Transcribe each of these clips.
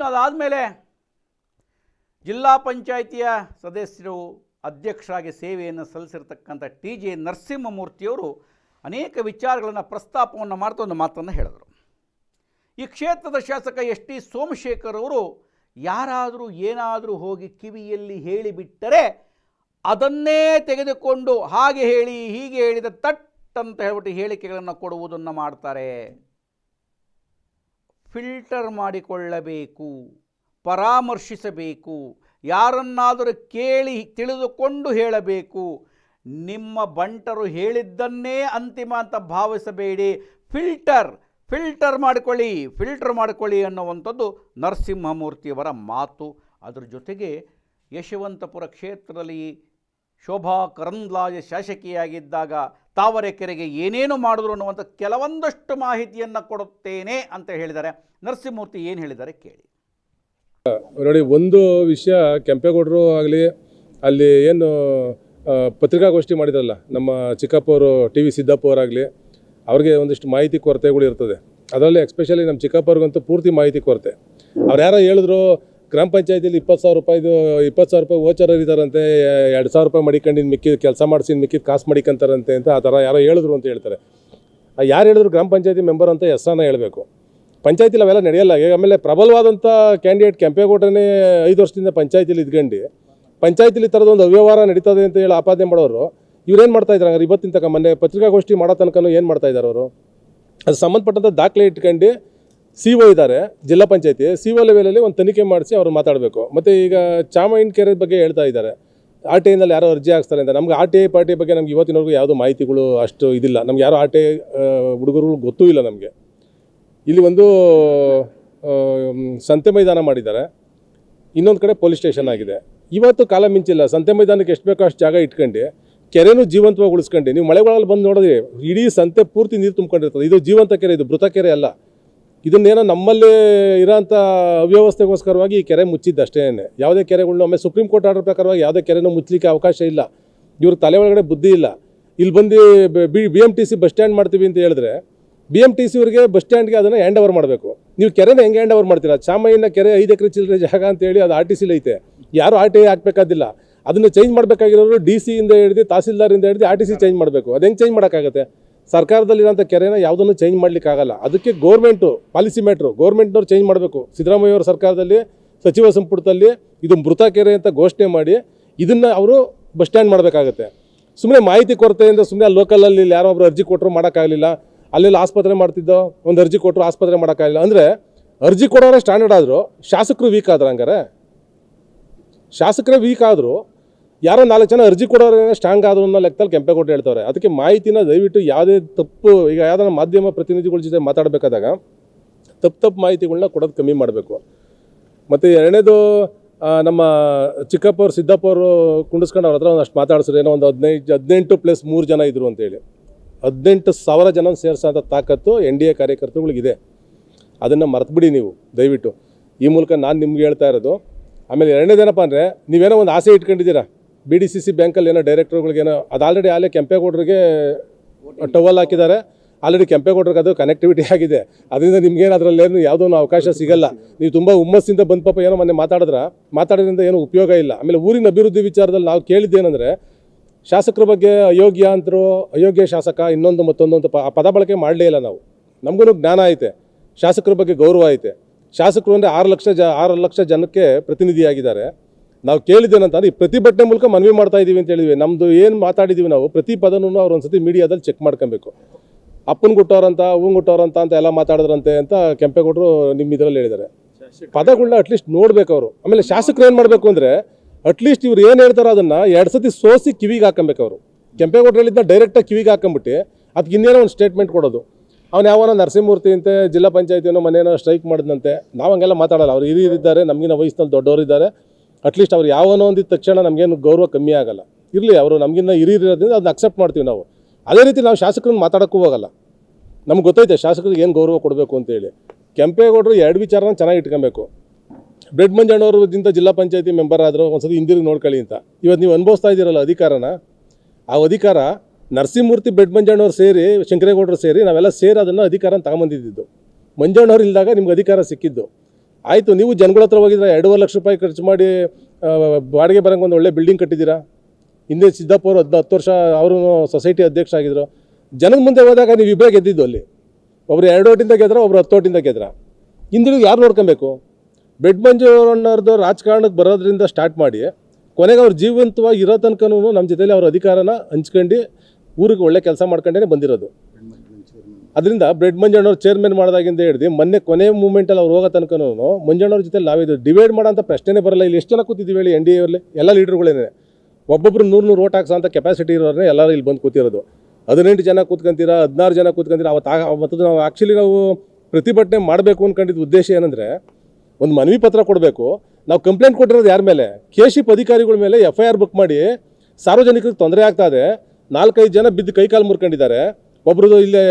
ಇನ್ನು ಅದಾದಮೇಲೆ ಜಿಲ್ಲಾ ಪಂಚಾಯಿತಿಯ ಸದಸ್ಯರು ಅಧ್ಯಕ್ಷರಾಗಿ ಸೇವೆಯನ್ನು ಸಲ್ಲಿಸಿರ್ತಕ್ಕಂಥ ಟಿ ಜೆ ನರಸಿಂಹಮೂರ್ತಿಯವರು ಅನೇಕ ವಿಚಾರಗಳನ್ನು ಪ್ರಸ್ತಾಪವನ್ನು ಮಾಡ್ತಾ ಒಂದು ಮಾತನ್ನು ಹೇಳಿದರು. ಈ ಕ್ಷೇತ್ರದ ಶಾಸಕ ಎಸ್ ಟಿ ಸೋಮಶೇಖರ್ ಅವರು ಯಾರಾದರೂ ಏನಾದರೂ ಹೋಗಿ ಕಿವಿಯಲ್ಲಿ ಹೇಳಿಬಿಟ್ಟರೆ ಅದನ್ನೇ ತೆಗೆದುಕೊಂಡು ಹಾಗೆ ಹೇಳಿ ಹೀಗೆ ಹೇಳಿದ ತಟ್ ಅಂತ ಹೇಳ್ಬಿಟ್ಟು ಹೇಳಿಕೆಗಳನ್ನು ಕೊಡುವುದನ್ನು ಮಾಡ್ತಾರೆ. ಫಿಲ್ಟರ್ ಮಾಡಿಕೊಳ್ಳಬೇಕು, ಪರಾಮರ್ಶಿಸಬೇಕು, ಯಾರನ್ನಾದರೂ ಕೇಳಿ ತಿಳಿದುಕೊಂಡು ಹೇಳಬೇಕು. ನಿಮ್ಮ ಬಂಟರು ಹೇಳಿದ್ದನ್ನೇ ಅಂತಿಮ ಅಂತ ಭಾವಿಸಬೇಡಿ. ಫಿಲ್ಟರ್ ಫಿಲ್ಟರ್ ಮಾಡಿಕೊಳ್ಳಿ ಫಿಲ್ಟರ್ ಮಾಡಿಕೊಳ್ಳಿ ಅನ್ನುವಂಥದ್ದು ನರಸಿಂಹಮೂರ್ತಿಯವರ ಮಾತು. ಅದರ ಜೊತೆಗೆ ಯಶವಂತಪುರ ಕ್ಷೇತ್ರದಲ್ಲಿ ಶೋಭಾ ಕರಂದ್ಲಾಜ ಶಾಸಕಿಯಾಗಿದ್ದಾಗ ತಾವರೆಕೆರೆಗೆ ಏನೇನು ಮಾಡಿದ್ರು ಅನ್ನುವಂಥ ಕೆಲವೊಂದಷ್ಟು ಮಾಹಿತಿಯನ್ನು ಕೊಡುತ್ತೇನೆ ಅಂತ ಹೇಳಿದ್ದಾರೆ. ನರಸಿಂಹಮೂರ್ತಿ ಏನು ಹೇಳಿದ್ದಾರೆ ಕೇಳಿ. ನೋಡಿ, ಒಂದು ವಿಷಯ ಕೆಂಪೇಗೌಡರು ಆಗಲಿ, ಅಲ್ಲಿ ಏನು ಪತ್ರಿಕಾಗೋಷ್ಠಿ ಮಾಡಿದ್ರಲ್ಲ, ನಮ್ಮ ಚಿಕ್ಕಪ್ಪ ಅವರು ಟಿ ವಿ ಸಿದ್ದಪ್ಪ ಅವರಾಗಲಿ ಅವ್ರಿಗೆ ಒಂದಿಷ್ಟು ಮಾಹಿತಿ ಕೊರತೆಗಳು ಇರ್ತದೆ. ಅದರಲ್ಲಿ ಎಕ್ಸ್ಪೆಷಲಿ ನಮ್ಮ ಚಿಕ್ಕಪ್ಪವ್ರಿಗಂತೂ ಪೂರ್ತಿ ಮಾಹಿತಿ ಕೊರತೆ. ಅವ್ರು ಯಾರೋ ಹೇಳಿದ್ರು ಗ್ರಾಮ ಪಂಚಾಯತಿಲಿ ಇಪ್ಪತ್ತು ಸಾವಿರ ರೂಪಾಯಿದು, ಇಪ್ಪತ್ತು ಸಾವಿರ ರೂಪಾಯಿ ಓಚರ್ ಇದ್ದಾರಂತೆ ಎರಡು ಸಾವಿರ ರೂಪಾಯಿ ಮಡಿಕೊಂಡಿನ ಮಿಕ್ಕಿದ ಕೆಲಸ ಮಾಡಿಸಿ ಮಿಕ್ಕಿದ ಕಾಸು ಮಡಿಕಂತಾರಂತೆ ಅಂತ ಆ ಥರ ಯಾರೋ ಹೇಳಿದ್ರು ಅಂತ ಹೇಳ್ತಾರೆ. ಯಾರು ಹೇಳಿದ್ರು ಗ್ರಾಮ ಪಂಚಾಯತಿ ಮೆಂಬರ್ ಅಂತ ಹೆಸರನ್ನ ಹೇಳಬೇಕು. ಪಂಚಾಯತಿಲಿ ಅವೆಲ್ಲ ನಡೆಯಲ್ಲ. ಆಮೇಲೆ ಪ್ರಬಲವಾದಂಥ ಕ್ಯಾಂಡಿಡೇಟ್ ಕೆಂಪೇಗೌಡನೇ ಐದು ವರ್ಷದಿಂದ ಪಂಚಾಯತಿಲಿ ಇದ್ಕೊಂಡು ಪಂಚಾಯತಿಲಿ ಈ ಥರದೊಂದು ಅವ್ಯವಹಾರ ನಡೀತದೆ ಅಂತ ಹೇಳಿ ಆಪಾದನೆ ಮಾಡೋರು. ಇವ್ರೇನು ಮಾಡ್ತಾ ಇದ್ದಾರೆ ಹಂಗಾರೆ ಇವತ್ತಿನ ತನಕ ಮೊನ್ನೆ ಪತ್ರಿಕಾಗೋಷ್ಠಿ ಮಾಡೋ ತನಕನೂ ಏನು ಮಾಡ್ತಾ ಇದ್ದಾರೆ ಅವರು? ಅದು ಸಂಬಂಧಪಟ್ಟಂಥ ದಾಖಲೆ ಇಟ್ಕೊಂಡು ಸಿ ಒ ಇದ್ದಾರೆ, ಜಿಲ್ಲಾ ಪಂಚಾಯತಿ. ಸಿ ಒ ಲೆವೆಲಲ್ಲಿ ಒಂದು ತನಿಖೆ ಮಾಡಿಸಿ ಅವ್ರು ಮಾತಾಡಬೇಕು. ಮತ್ತು ಈಗ ಚಾಮಯಿನ್ ಕೆರೆ ಬಗ್ಗೆ ಹೇಳ್ತಾ ಇದ್ದಾರೆ. ಆರ್ ಟಿ ಐನಲ್ಲಿ ಯಾರೋ ಅರ್ಜಿ ಹಾಕ್ತಾರೆ ಅಂತ. ನಮ್ಗೆ ಆರ್ ಟಿ ಐ ಪಾರ್ಟಿ ಬಗ್ಗೆ ನಮ್ಗೆ ಇವತ್ತಿನವರೆಗೂ ಯಾವುದೋ ಮಾಹಿತಿಗಳು ಅಷ್ಟು ಇದಿಲ್ಲ. ನಮ್ಗೆ ಯಾರೋ ಆರ್ ಟಿ ಐ ಹುಡುಗರು ಗೊತ್ತೂ ಇಲ್ಲ ನಮಗೆ. ಇಲ್ಲಿ ಒಂದು ಸಂತೆ ಮೈದಾನ ಮಾಡಿದ್ದಾರೆ. ಇನ್ನೊಂದು ಕಡೆ ಪೊಲೀಸ್ ಸ್ಟೇಷನ್ ಆಗಿದೆ. ಇವತ್ತು ಕಾಲ ಮಿಂಚಿಲ್ಲ. ಸಂತೆ ಮೈದಾನಕ್ಕೆ ಎಷ್ಟು ಬೇಕೋ ಅಷ್ಟು ಜಾಗ ಇಟ್ಕೊಂಡು, ಕೆರೆನೂ ಜೀವಂತವಾಗಿ ಉಳಿಸ್ಕೊಂಡು. ನೀವು ಮಳೆಗಾಲದಲ್ಲಿ ಬಂದು ನೋಡಿದ್ರೆ ಇಡೀ ಸಂತೆ ಪೂರ್ತಿ ನೀರು ತುಂಬ್ಕೊಂಡಿರ್ತದೆ. ಇದು ಜೀವಂತ ಕೆರೆ, ಇದು ಮೃತ ಕೆರೆ ಅಲ್ಲ. ಇದನ್ನೇನೋ ನಮ್ಮಲ್ಲಿ ಇರೋಂಥ ಅವ್ಯವಸ್ಥೆಗೋಸ್ಕರವಾಗಿ ಈ ಕೆರೆ ಮುಚ್ಚಿದ್ದು ಅಷ್ಟೇ ಯಾವುದೇ ಕೆರೆಗಳನ್ನ ಒಮ್ಮೆ ಸುಪ್ರೀಂ ಕೋರ್ಟ್ ಆರ್ಡರ್ ಪ್ರಕಾರವಾಗಿ ಯಾವುದೇ ಕೆರೆನೂ ಮುಚ್ಚಲಿಕ್ಕೆ ಅವಕಾಶ ಇಲ್ಲ. ಇವ್ರ ತಲೆ ಒಳಗಡೆ ಬುದ್ಧಿ ಇಲ್ಲ. ಇಲ್ಲಿ ಬಂದು B B M T C bus stand ಮಾಡ್ತೀವಿ ಅಂತ ಹೇಳಿದ್ರೆ ಬಿ ಎಂ ಟಿ ಸಿ ಅವರಿಗೆ ಬಸ್ ಸ್ಟ್ಯಾಂಡ್ಗೆ ಅದನ್ನು ಹ್ಯಾಂಡ್ ಓವರ್ ಮಾಡಬೇಕು. ನೀವು ಕೆರೆನ ಹೆಂಗೆ ಹ್ಯಾಂಡ್ ಓವರ್ ಮಾಡ್ತೀರಾ? ಚಾಮಯ್ಯನ ಕೆರೆ ಐದು ಎಕರೆ ಚಿಲ್ಲರೆ ಜಾಗ ಅಂತೇಳಿ ಅದು ಆರ್ ಟಿ ಸಿಲಿ ಐತೆ. ಯಾರು ಆರ್ ಟಿ ಐ ಹಾಕ್ಬೇಕಾದಿಲ್ಲ. ಅದನ್ನು ಚೇಂಜ್ ಮಾಡಬೇಕಾಗಿರೋರು ಡಿ ಸಿಯಿಂದ ಹಿಡಿದು ತಹಸೀಲ್ದಾರಿಂದ ಹಿಡಿದು ಆರ್ ಟಿ ಸಿ ಚೇಂಜ್ ಮಾಡಬೇಕು. ಅದು ಹೆಂಗೆ ಚೇಂಜ್ ಮಾಡೋಕ್ಕಾಗತ್ತೆ? ಸರ್ಕಾರದಲ್ಲಿರೋಂಥ ಕೆರೆನ ಯಾವುದನ್ನು ಚೇಂಜ್ ಮಾಡಲಿಕ್ಕಾಗಲ್ಲ. ಅದಕ್ಕೆ ಗೌರ್ಮೆಂಟು ಪಾಲಿಸಿ ಮ್ಯಾಟ್ರು ಗೌರ್ಮೆಂಟ್ನವ್ರು ಚೇಂಜ್ ಮಾಡಬೇಕು. ಸಿದ್ದರಾಮಯ್ಯವರ ಸರ್ಕಾರದಲ್ಲಿ, ಸಚಿವ ಸಂಪುಟದಲ್ಲಿ ಇದು ಮೃತ ಕೆರೆ ಅಂತ ಘೋಷಣೆ ಮಾಡಿ ಇದನ್ನು ಅವರು ಬಸ್ ಸ್ಟ್ಯಾಂಡ್ ಮಾಡಬೇಕಾಗತ್ತೆ. ಸುಮ್ಮನೆ ಮಾಹಿತಿ ಕೊರತೆಯಿಂದ ಸುಮ್ಮನೆ ಲೋಕಲಲ್ಲಿ ಯಾರೋ ಒಬ್ಬರು ಅರ್ಜಿ ಕೊಟ್ಟರು ಮಾಡೋಕ್ಕಾಗಲಿಲ್ಲ. ಅಲ್ಲೆಲ್ಲ ಆಸ್ಪತ್ರೆ ಮಾಡ್ತಿದ್ದೋ, ಒಂದು ಅರ್ಜಿ ಕೊಟ್ಟರು ಆಸ್ಪತ್ರೆ ಮಾಡೋಕ್ಕಾಗಲಿಲ್ಲ. ಅಂದರೆ ಅರ್ಜಿ ಕೊಡೋರೆ ಸ್ಟ್ಯಾಂಡರ್ಡ್ ಆದರೂ ಶಾಸಕರು ವೀಕ್ ಆದ್ರೆ ಹಂಗಾರೆ ಶಾಸಕರೇ ವೀಕ್ ಆದರು ಯಾರೋ ನಾಲ್ಕು ಜನ ಅರ್ಜಿ ಕೊಡೋರೇ ಸ್ಟ್ರಾಂಗ್ ಆದ್ರು ಅನ್ನೋ ಲೆಕ್ಕದಲ್ಲಿ ಕೆಂಪೇಗೌಡರು ಹೇಳ್ತಾರೆ ಅದಕ್ಕೆ ಮಾಹಿತಿನ ದಯವಿಟ್ಟು ಯಾವುದೇ ತಪ್ಪು, ಈಗ ಯಾವ್ದಾರ ಮಾಧ್ಯಮ ಪ್ರತಿನಿಧಿಗಳ ಜೊತೆ ಮಾತಾಡಬೇಕಾದಾಗ ತಪ್ಪು ತಪ್ಪು ಮಾಹಿತಿಗಳನ್ನ ಕೊಡೋದು ಕಮ್ಮಿ ಮಾಡಬೇಕು. ಮತ್ತು ಎರಡನೇದು ನಮ್ಮ ಸಿದ್ದಪ್ಪ ಅವರು, ಕುಂಡಿಸ್ಕೊಂಡು ಅವ್ರ ಹತ್ರ ಒಂದಷ್ಟು ಮಾತಾಡಿಸ್ರು ಏನೋ ಒಂದು ಹದಿನೈದು, ಹದಿನೆಂಟು ಪ್ಲಸ್ ಮೂರು ಜನ ಇದ್ದರು ಅಂತೇಳಿ. ಹದಿನೆಂಟು ಸಾವಿರ ಜನ ಸೇರಿಸೋಂಥ ತಾಕತ್ತು ಎನ್ ಡಿ ಎ ಕಾರ್ಯಕರ್ತರುಗಳಿಗಿದೆ. ಅದನ್ನು ಮರೆತುಬಿಡಿ ನೀವು, ದಯವಿಟ್ಟು. ಈ ಮೂಲಕ ನಾನು ನಿಮ್ಗೆ ಹೇಳ್ತಾ ಇರೋದು. ಆಮೇಲೆ ಎರಡನೇದೇನಪ್ಪ ಅಂದರೆ, ನೀವೇನೋ ಒಂದು ಆಸೆ ಇಟ್ಕೊಂಡಿದ್ದೀರಾ? ಬಿ ಡಿ ಸಿ ಸಿ ಬ್ಯಾಂಕಲ್ಲಿ ಏನೋ ಡೈರೆಕ್ಟರ್ಗಳಿಗೇನೋ ಅದು ಆಲ್ರೆಡಿ ಅಲ್ಲೇ ಕೆಂಪೇಗೌಡರಿಗೆ ಟವಲ್ ಹಾಕಿದ್ದಾರೆ. ಆಲ್ರೆಡಿ ಕೆಂಪೇಗೌಡರಿಗೆ ಅದು ಕನೆಕ್ಟಿವಿಟಿ ಆಗಿದೆ. ಅದರಿಂದ ನಿಮ್ಗೇನು ಅದರಲ್ಲೇನು ಯಾವುದೋ ಅವಕಾಶ ಸಿಗಲ್ಲ. ನೀವು ತುಂಬ ಹುಮ್ಮಸ್ಸಿಂದ ಬಂದ ಪಾಪ ಏನೋ ಮೊನ್ನೆ ಮಾತಾಡಿದ್ರ. ಮಾತಾಡೋದ್ರಿಂದ ಏನೂ ಉಪಯೋಗ ಇಲ್ಲ. ಆಮೇಲೆ ಊರಿನ ಅಭಿವೃದ್ಧಿ ವಿಚಾರದಲ್ಲಿ ನಾವು ಕೇಳಿದ್ದೇನೆಂದರೆ, ಶಾಸಕರ ಬಗ್ಗೆ ಅಯೋಗ್ಯ ಅಂತರು, ಅಯೋಗ್ಯ ಶಾಸಕ, ಇನ್ನೊಂದು ಮತ್ತೊಂದು ಅಂತ ಪದ ಬಳಕೆ ಮಾಡಲೇ ಇಲ್ಲ ನಾವು. ನಮಗೂ ಜ್ಞಾನ ಐತೆ. ಶಾಸಕರ ಬಗ್ಗೆ ಗೌರವ ಐತೆ. ಶಾಸಕರು ಅಂದರೆ ಆರು ಲಕ್ಷ ಜ, ಆರು ಲಕ್ಷ ಜನಕ್ಕೆ ಪ್ರತಿನಿಧಿಯಾಗಿದ್ದಾರೆ. ನಾವು ಕೇಳಿದ್ದೇನಂತಂದ್ರೆ ಈ ಪ್ರತಿಭಟನೆ ಮೂಲಕ ಮನವಿ ಮಾಡ್ತಾ ಇದ್ದೀವಿ ಅಂತ ಹೇಳಿದ್ವಿ. ನಮ್ಮದು ಏನು ಮಾತಾಡಿದ್ದೀವಿ ನಾವು, ಪ್ರತಿ ಪದನೂ ಅವ್ರು ಒಂದ್ಸತಿ ಮೀಡಿಯಾದಲ್ಲಿ ಚೆಕ್ ಮಾಡ್ಕೊಬೇಕು. ಅಪ್ಪನ ಗುಟ್ಟವ್ರಂತ ಹೂವು ಗುಟ್ಟವ್ರಂತ ಅಂತ ಎಲ್ಲ ಮಾತಾಡಿದ್ರಂತೆ ಅಂತ ಕೆಂಪೇಗೌಡರು ನಿಮ್ಮ ಇದರಲ್ಲಿ ಹೇಳಿದ್ದಾರೆ. ಪದಗಳನ್ನ ಅಟ್ಲೀಸ್ಟ್ ನೋಡ್ಬೇಕು ಅವರು. ಆಮೇಲೆ ಶಾಸಕರು ಏನು ಮಾಡಬೇಕು ಅಂದರೆ ಅಟ್ಲೀಸ್ಟ್ ಇವ್ರು ಏನು ಹೇಳ್ತಾರೋ ಅದನ್ನು ಎರಡು ಸತಿ ಸೋಸಿ ಕಿವಿಗೆ ಹಾಕೊಬೇಕು ಅವರು. ಕೆಂಪೇಗೌಡರು ಹೇಳಿದ್ದ ಡೈರೆಕ್ಟಾಗಿ ಕಿವಿಗೆ ಹಾಕೊಂಬಿಟ್ಟು ಅದಕ್ಕೆ ಇನ್ನೇನೋ ಒಂದು ಸ್ಟೇಟ್ಮೆಂಟ್ ಕೊಡೋದು. ಅವ್ನು ಯಾವನೋ ನರಸಿಂಹಮೂರ್ತಿ ಅಂತೆ, ಜಿಲ್ಲಾ ಪಂಚಾಯತಿನೋ ಮನೇನೋ ಸ್ಟ್ರೈಕ್ ಮಾಡಿದಂತೆ ನಾವು ಹಂಗೆಲ್ಲ ಮಾತಾಡಲ್ಲ. ಅವ್ರು ಹಿರಿಯರಿದ್ದಾರೆ ನಮಗಿನ ವಯಸ್ಸಿನಲ್ಲಿ ದೊಡ್ಡವರಿದ್ದಾರೆ. ಅಟ್ಲೀಸ್ಟ್ ಅವ್ರು ಯಾವನೋ ಅಂದಿದ ತಕ್ಷಣ ನಮಗೇನು ಗೌರವ ಕಮ್ಮಿ ಆಗಲ್ಲ. ಇರಲಿ, ಅವರು ನಮಗಿನ್ನ ಹಿರಿಯರಿರೋದ್ರಿಂದ ಅದನ್ನ ಅಕ್ಸೆಪ್ಟ್ ಮಾಡ್ತೀವಿ ನಾವು. ಅದೇ ರೀತಿ ನಾವು ಶಾಸಕರನ್ನ ಮಾತಾಡೋಕ್ಕೂ ಹೋಗಲ್ಲ. ನಮ್ಗೆ ಗೊತ್ತೈತೆ ಶಾಸಕರಿಗೆ ಏನು ಗೌರವ ಕೊಡಬೇಕು ಅಂತೇಳಿ ಕೆಂಪೇಗೌಡರು ಎರಡು ವಿಚಾರನ ಚೆನ್ನಾಗಿ ಇಟ್ಕೊಬೇಕು. ಬ್ರೆಡ್ ಮಂಜಣ್ಣವ್ರದಿಂದ ಜಿಲ್ಲಾ ಪಂಚಾಯತಿ ಮೆಂಬರ್ ಆದರು ಒಂದ್ಸತಿ ಹಿಂದಿರುಗಿ ನೋಡ್ಕೊಳ್ಳಿ ಅಂತ. ಇವತ್ತು ನೀವು ಅನುಭವಿಸ್ತಾ ಇದ್ದೀರಲ್ಲ ಅಧಿಕಾರನ? ಆ ಅಧಿಕಾರ ನರಸಿಂಹಮೂರ್ತಿ, ಬ್ರೆಡ್ ಮಂಜಣ್ಣವ್ರು ಸೇರಿ, ಶಂಕರೇಗೌಡರು ಸೇರಿ ನಾವೆಲ್ಲ ಸೇರಿ ಅದನ್ನು ಅಧಿಕಾರನ ತಗೊಂಬಂದಿದ್ದು. ಮಂಜಣ್ಣವ್ರು ಇಲ್ದಾಗ ನಿಮ್ಗೆ ಅಧಿಕಾರ ಸಿಕ್ಕಿದ್ದು. ಆಯಿತು, ನೀವು ಜನಗಳ ಹತ್ರ ಹೋಗಿದ್ರೆ ಎರಡೂವರೆ ಲಕ್ಷ ರೂಪಾಯಿ ಖರ್ಚು ಮಾಡಿ ಬಾಡಿಗೆ ಬರೋಂಗೆ ಒಂದು ಒಳ್ಳೆ ಬಿಲ್ಡಿಂಗ್ ಕಟ್ಟಿದ್ದೀರಾ? ಹಿಂದೆ ಸಿದ್ದಪ್ಪ ಅವರು ಹದ್ದು ಹತ್ತು ವರ್ಷ ಅವರು ಸೊಸೈಟಿ ಅಧ್ಯಕ್ಷ ಆಗಿದ್ದರು ಜನದ ಮುಂದೆ ಹೋದಾಗ ನೀವು ಇಬ್ಬರೇ ಗೆದ್ದಿದ್ದು ಅಲ್ಲಿ. ಒಬ್ರು ಎರಡು ಓಟಿಂದ ಗೆದ್ರ, ಒಬ್ರು ಹತ್ತು ಓಟಿಂದ ಗೆದ್ರ. ಹಿಂದಿರುಗಿ ಯಾರು ನೋಡ್ಕೊಬೇಕು? ಬೆಡ್ ಮಂಜುಣ್ಣವ್ರದ್ದು ರಾಜಕಾರಣಕ್ಕೆ ಬರೋದ್ರಿಂದ ಸ್ಟಾರ್ಟ್ ಮಾಡಿ, ಕೊನೆಗೆ ಅವ್ರು ಜೀವಂತವಾಗಿ ಇರೋ ತನಕನೂ ನಮ್ಮ ಜೊತೆಯಲ್ಲಿ ಅವ್ರ ಅಧಿಕಾರನ ಹಂಚ್ಕೊಂಡು ಊರಿಗೆ ಒಳ್ಳೆ ಕೆಲಸ ಮಾಡ್ಕೊಂಡೇ ಬಂದಿರೋದು. ಅದರಿಂದ ಬ್ರೆಡ್ ಮಂಜಣ್ಣವ್ರು ಚೇರ್ಮನ್ ಮಾಡಿದಾಗಿಂದ ಹಿಡಿದು ಮೊನ್ನೆ ಕೊನೆ ಮೂಮೆಂಟಲ್ಲಿ ಅವ್ರು ಹೋಗೋ ತನಕನೂ ಮಂಜಣ್ಣವ್ರ ಜೊತೆ ನಾವಿದು ಡಿವೈಡ್ ಮಾಡೋಂಥ ಪ್ರಶ್ನೆನೇ ಬರಲ್ಲ. ಇಲ್ಲಿ ಎಷ್ಟು ಜನ ಕೂತಿದ್ದೀವಿ ಹೇಳಿ ಎನ್ ಡಿ ಎಲ್ಲಿ ಎಲ್ಲ ಲೀಡರ್ಗಳೇನೆ ಒಬ್ಬೊಬ್ರು ನೂರು ನೂರು ಓಟ್ ಹಾಕ್ಸೋ ಕೆಪಾಸಿಟಿ ಇರೋರನ್ನೇ ಎಲ್ಲರೂ ಇಲ್ಲಿ ಬಂದು ಕೂತಿರೋದು. ಹದಿನೆಂಟು ಜನ ಕೂತ್ಕೊಂತೀರಾ, ಹದಿನಾರು ಜನ ಕೂತ್ಕೊಂತೀರಾ, ಅವತ್ತು ನಾವು ಆ್ಯಕ್ಚುಲಿ ನಾವು ಪ್ರತಿಭಟನೆ ಮಾಡಬೇಕು ಅಂದ್ಕೊಂಡಿದ್ದ ಉದ್ದೇಶ ಏನಂದರೆ ಒಂದು ಮನವಿ ಪತ್ರ ಕೊಡಬೇಕು. ನಾವು ಕಂಪ್ಲೇಂಟ್ ಕೊಟ್ಟಿರೋದು ಯಾರ ಮೇಲೆ? ಕೆ ಶಿಪ್ ಅಧಿಕಾರಿಗಳ ಮೇಲೆ ಎಫ್ ಐ ಆರ್ ಬುಕ್ ಮಾಡಿ ಸಾರ್ವಜನಿಕರಿಗೆ ತೊಂದರೆ ಆಗ್ತಾ ಇದೆ. ನಾಲ್ಕೈದು ಜನ ಬಿದ್ದು ಕೈಕಾಲು ಮುರ್ಕೊಂಡಿದ್ದಾರೆ. ಒಬ್ರದ್ದು ಇಲ್ಲೇ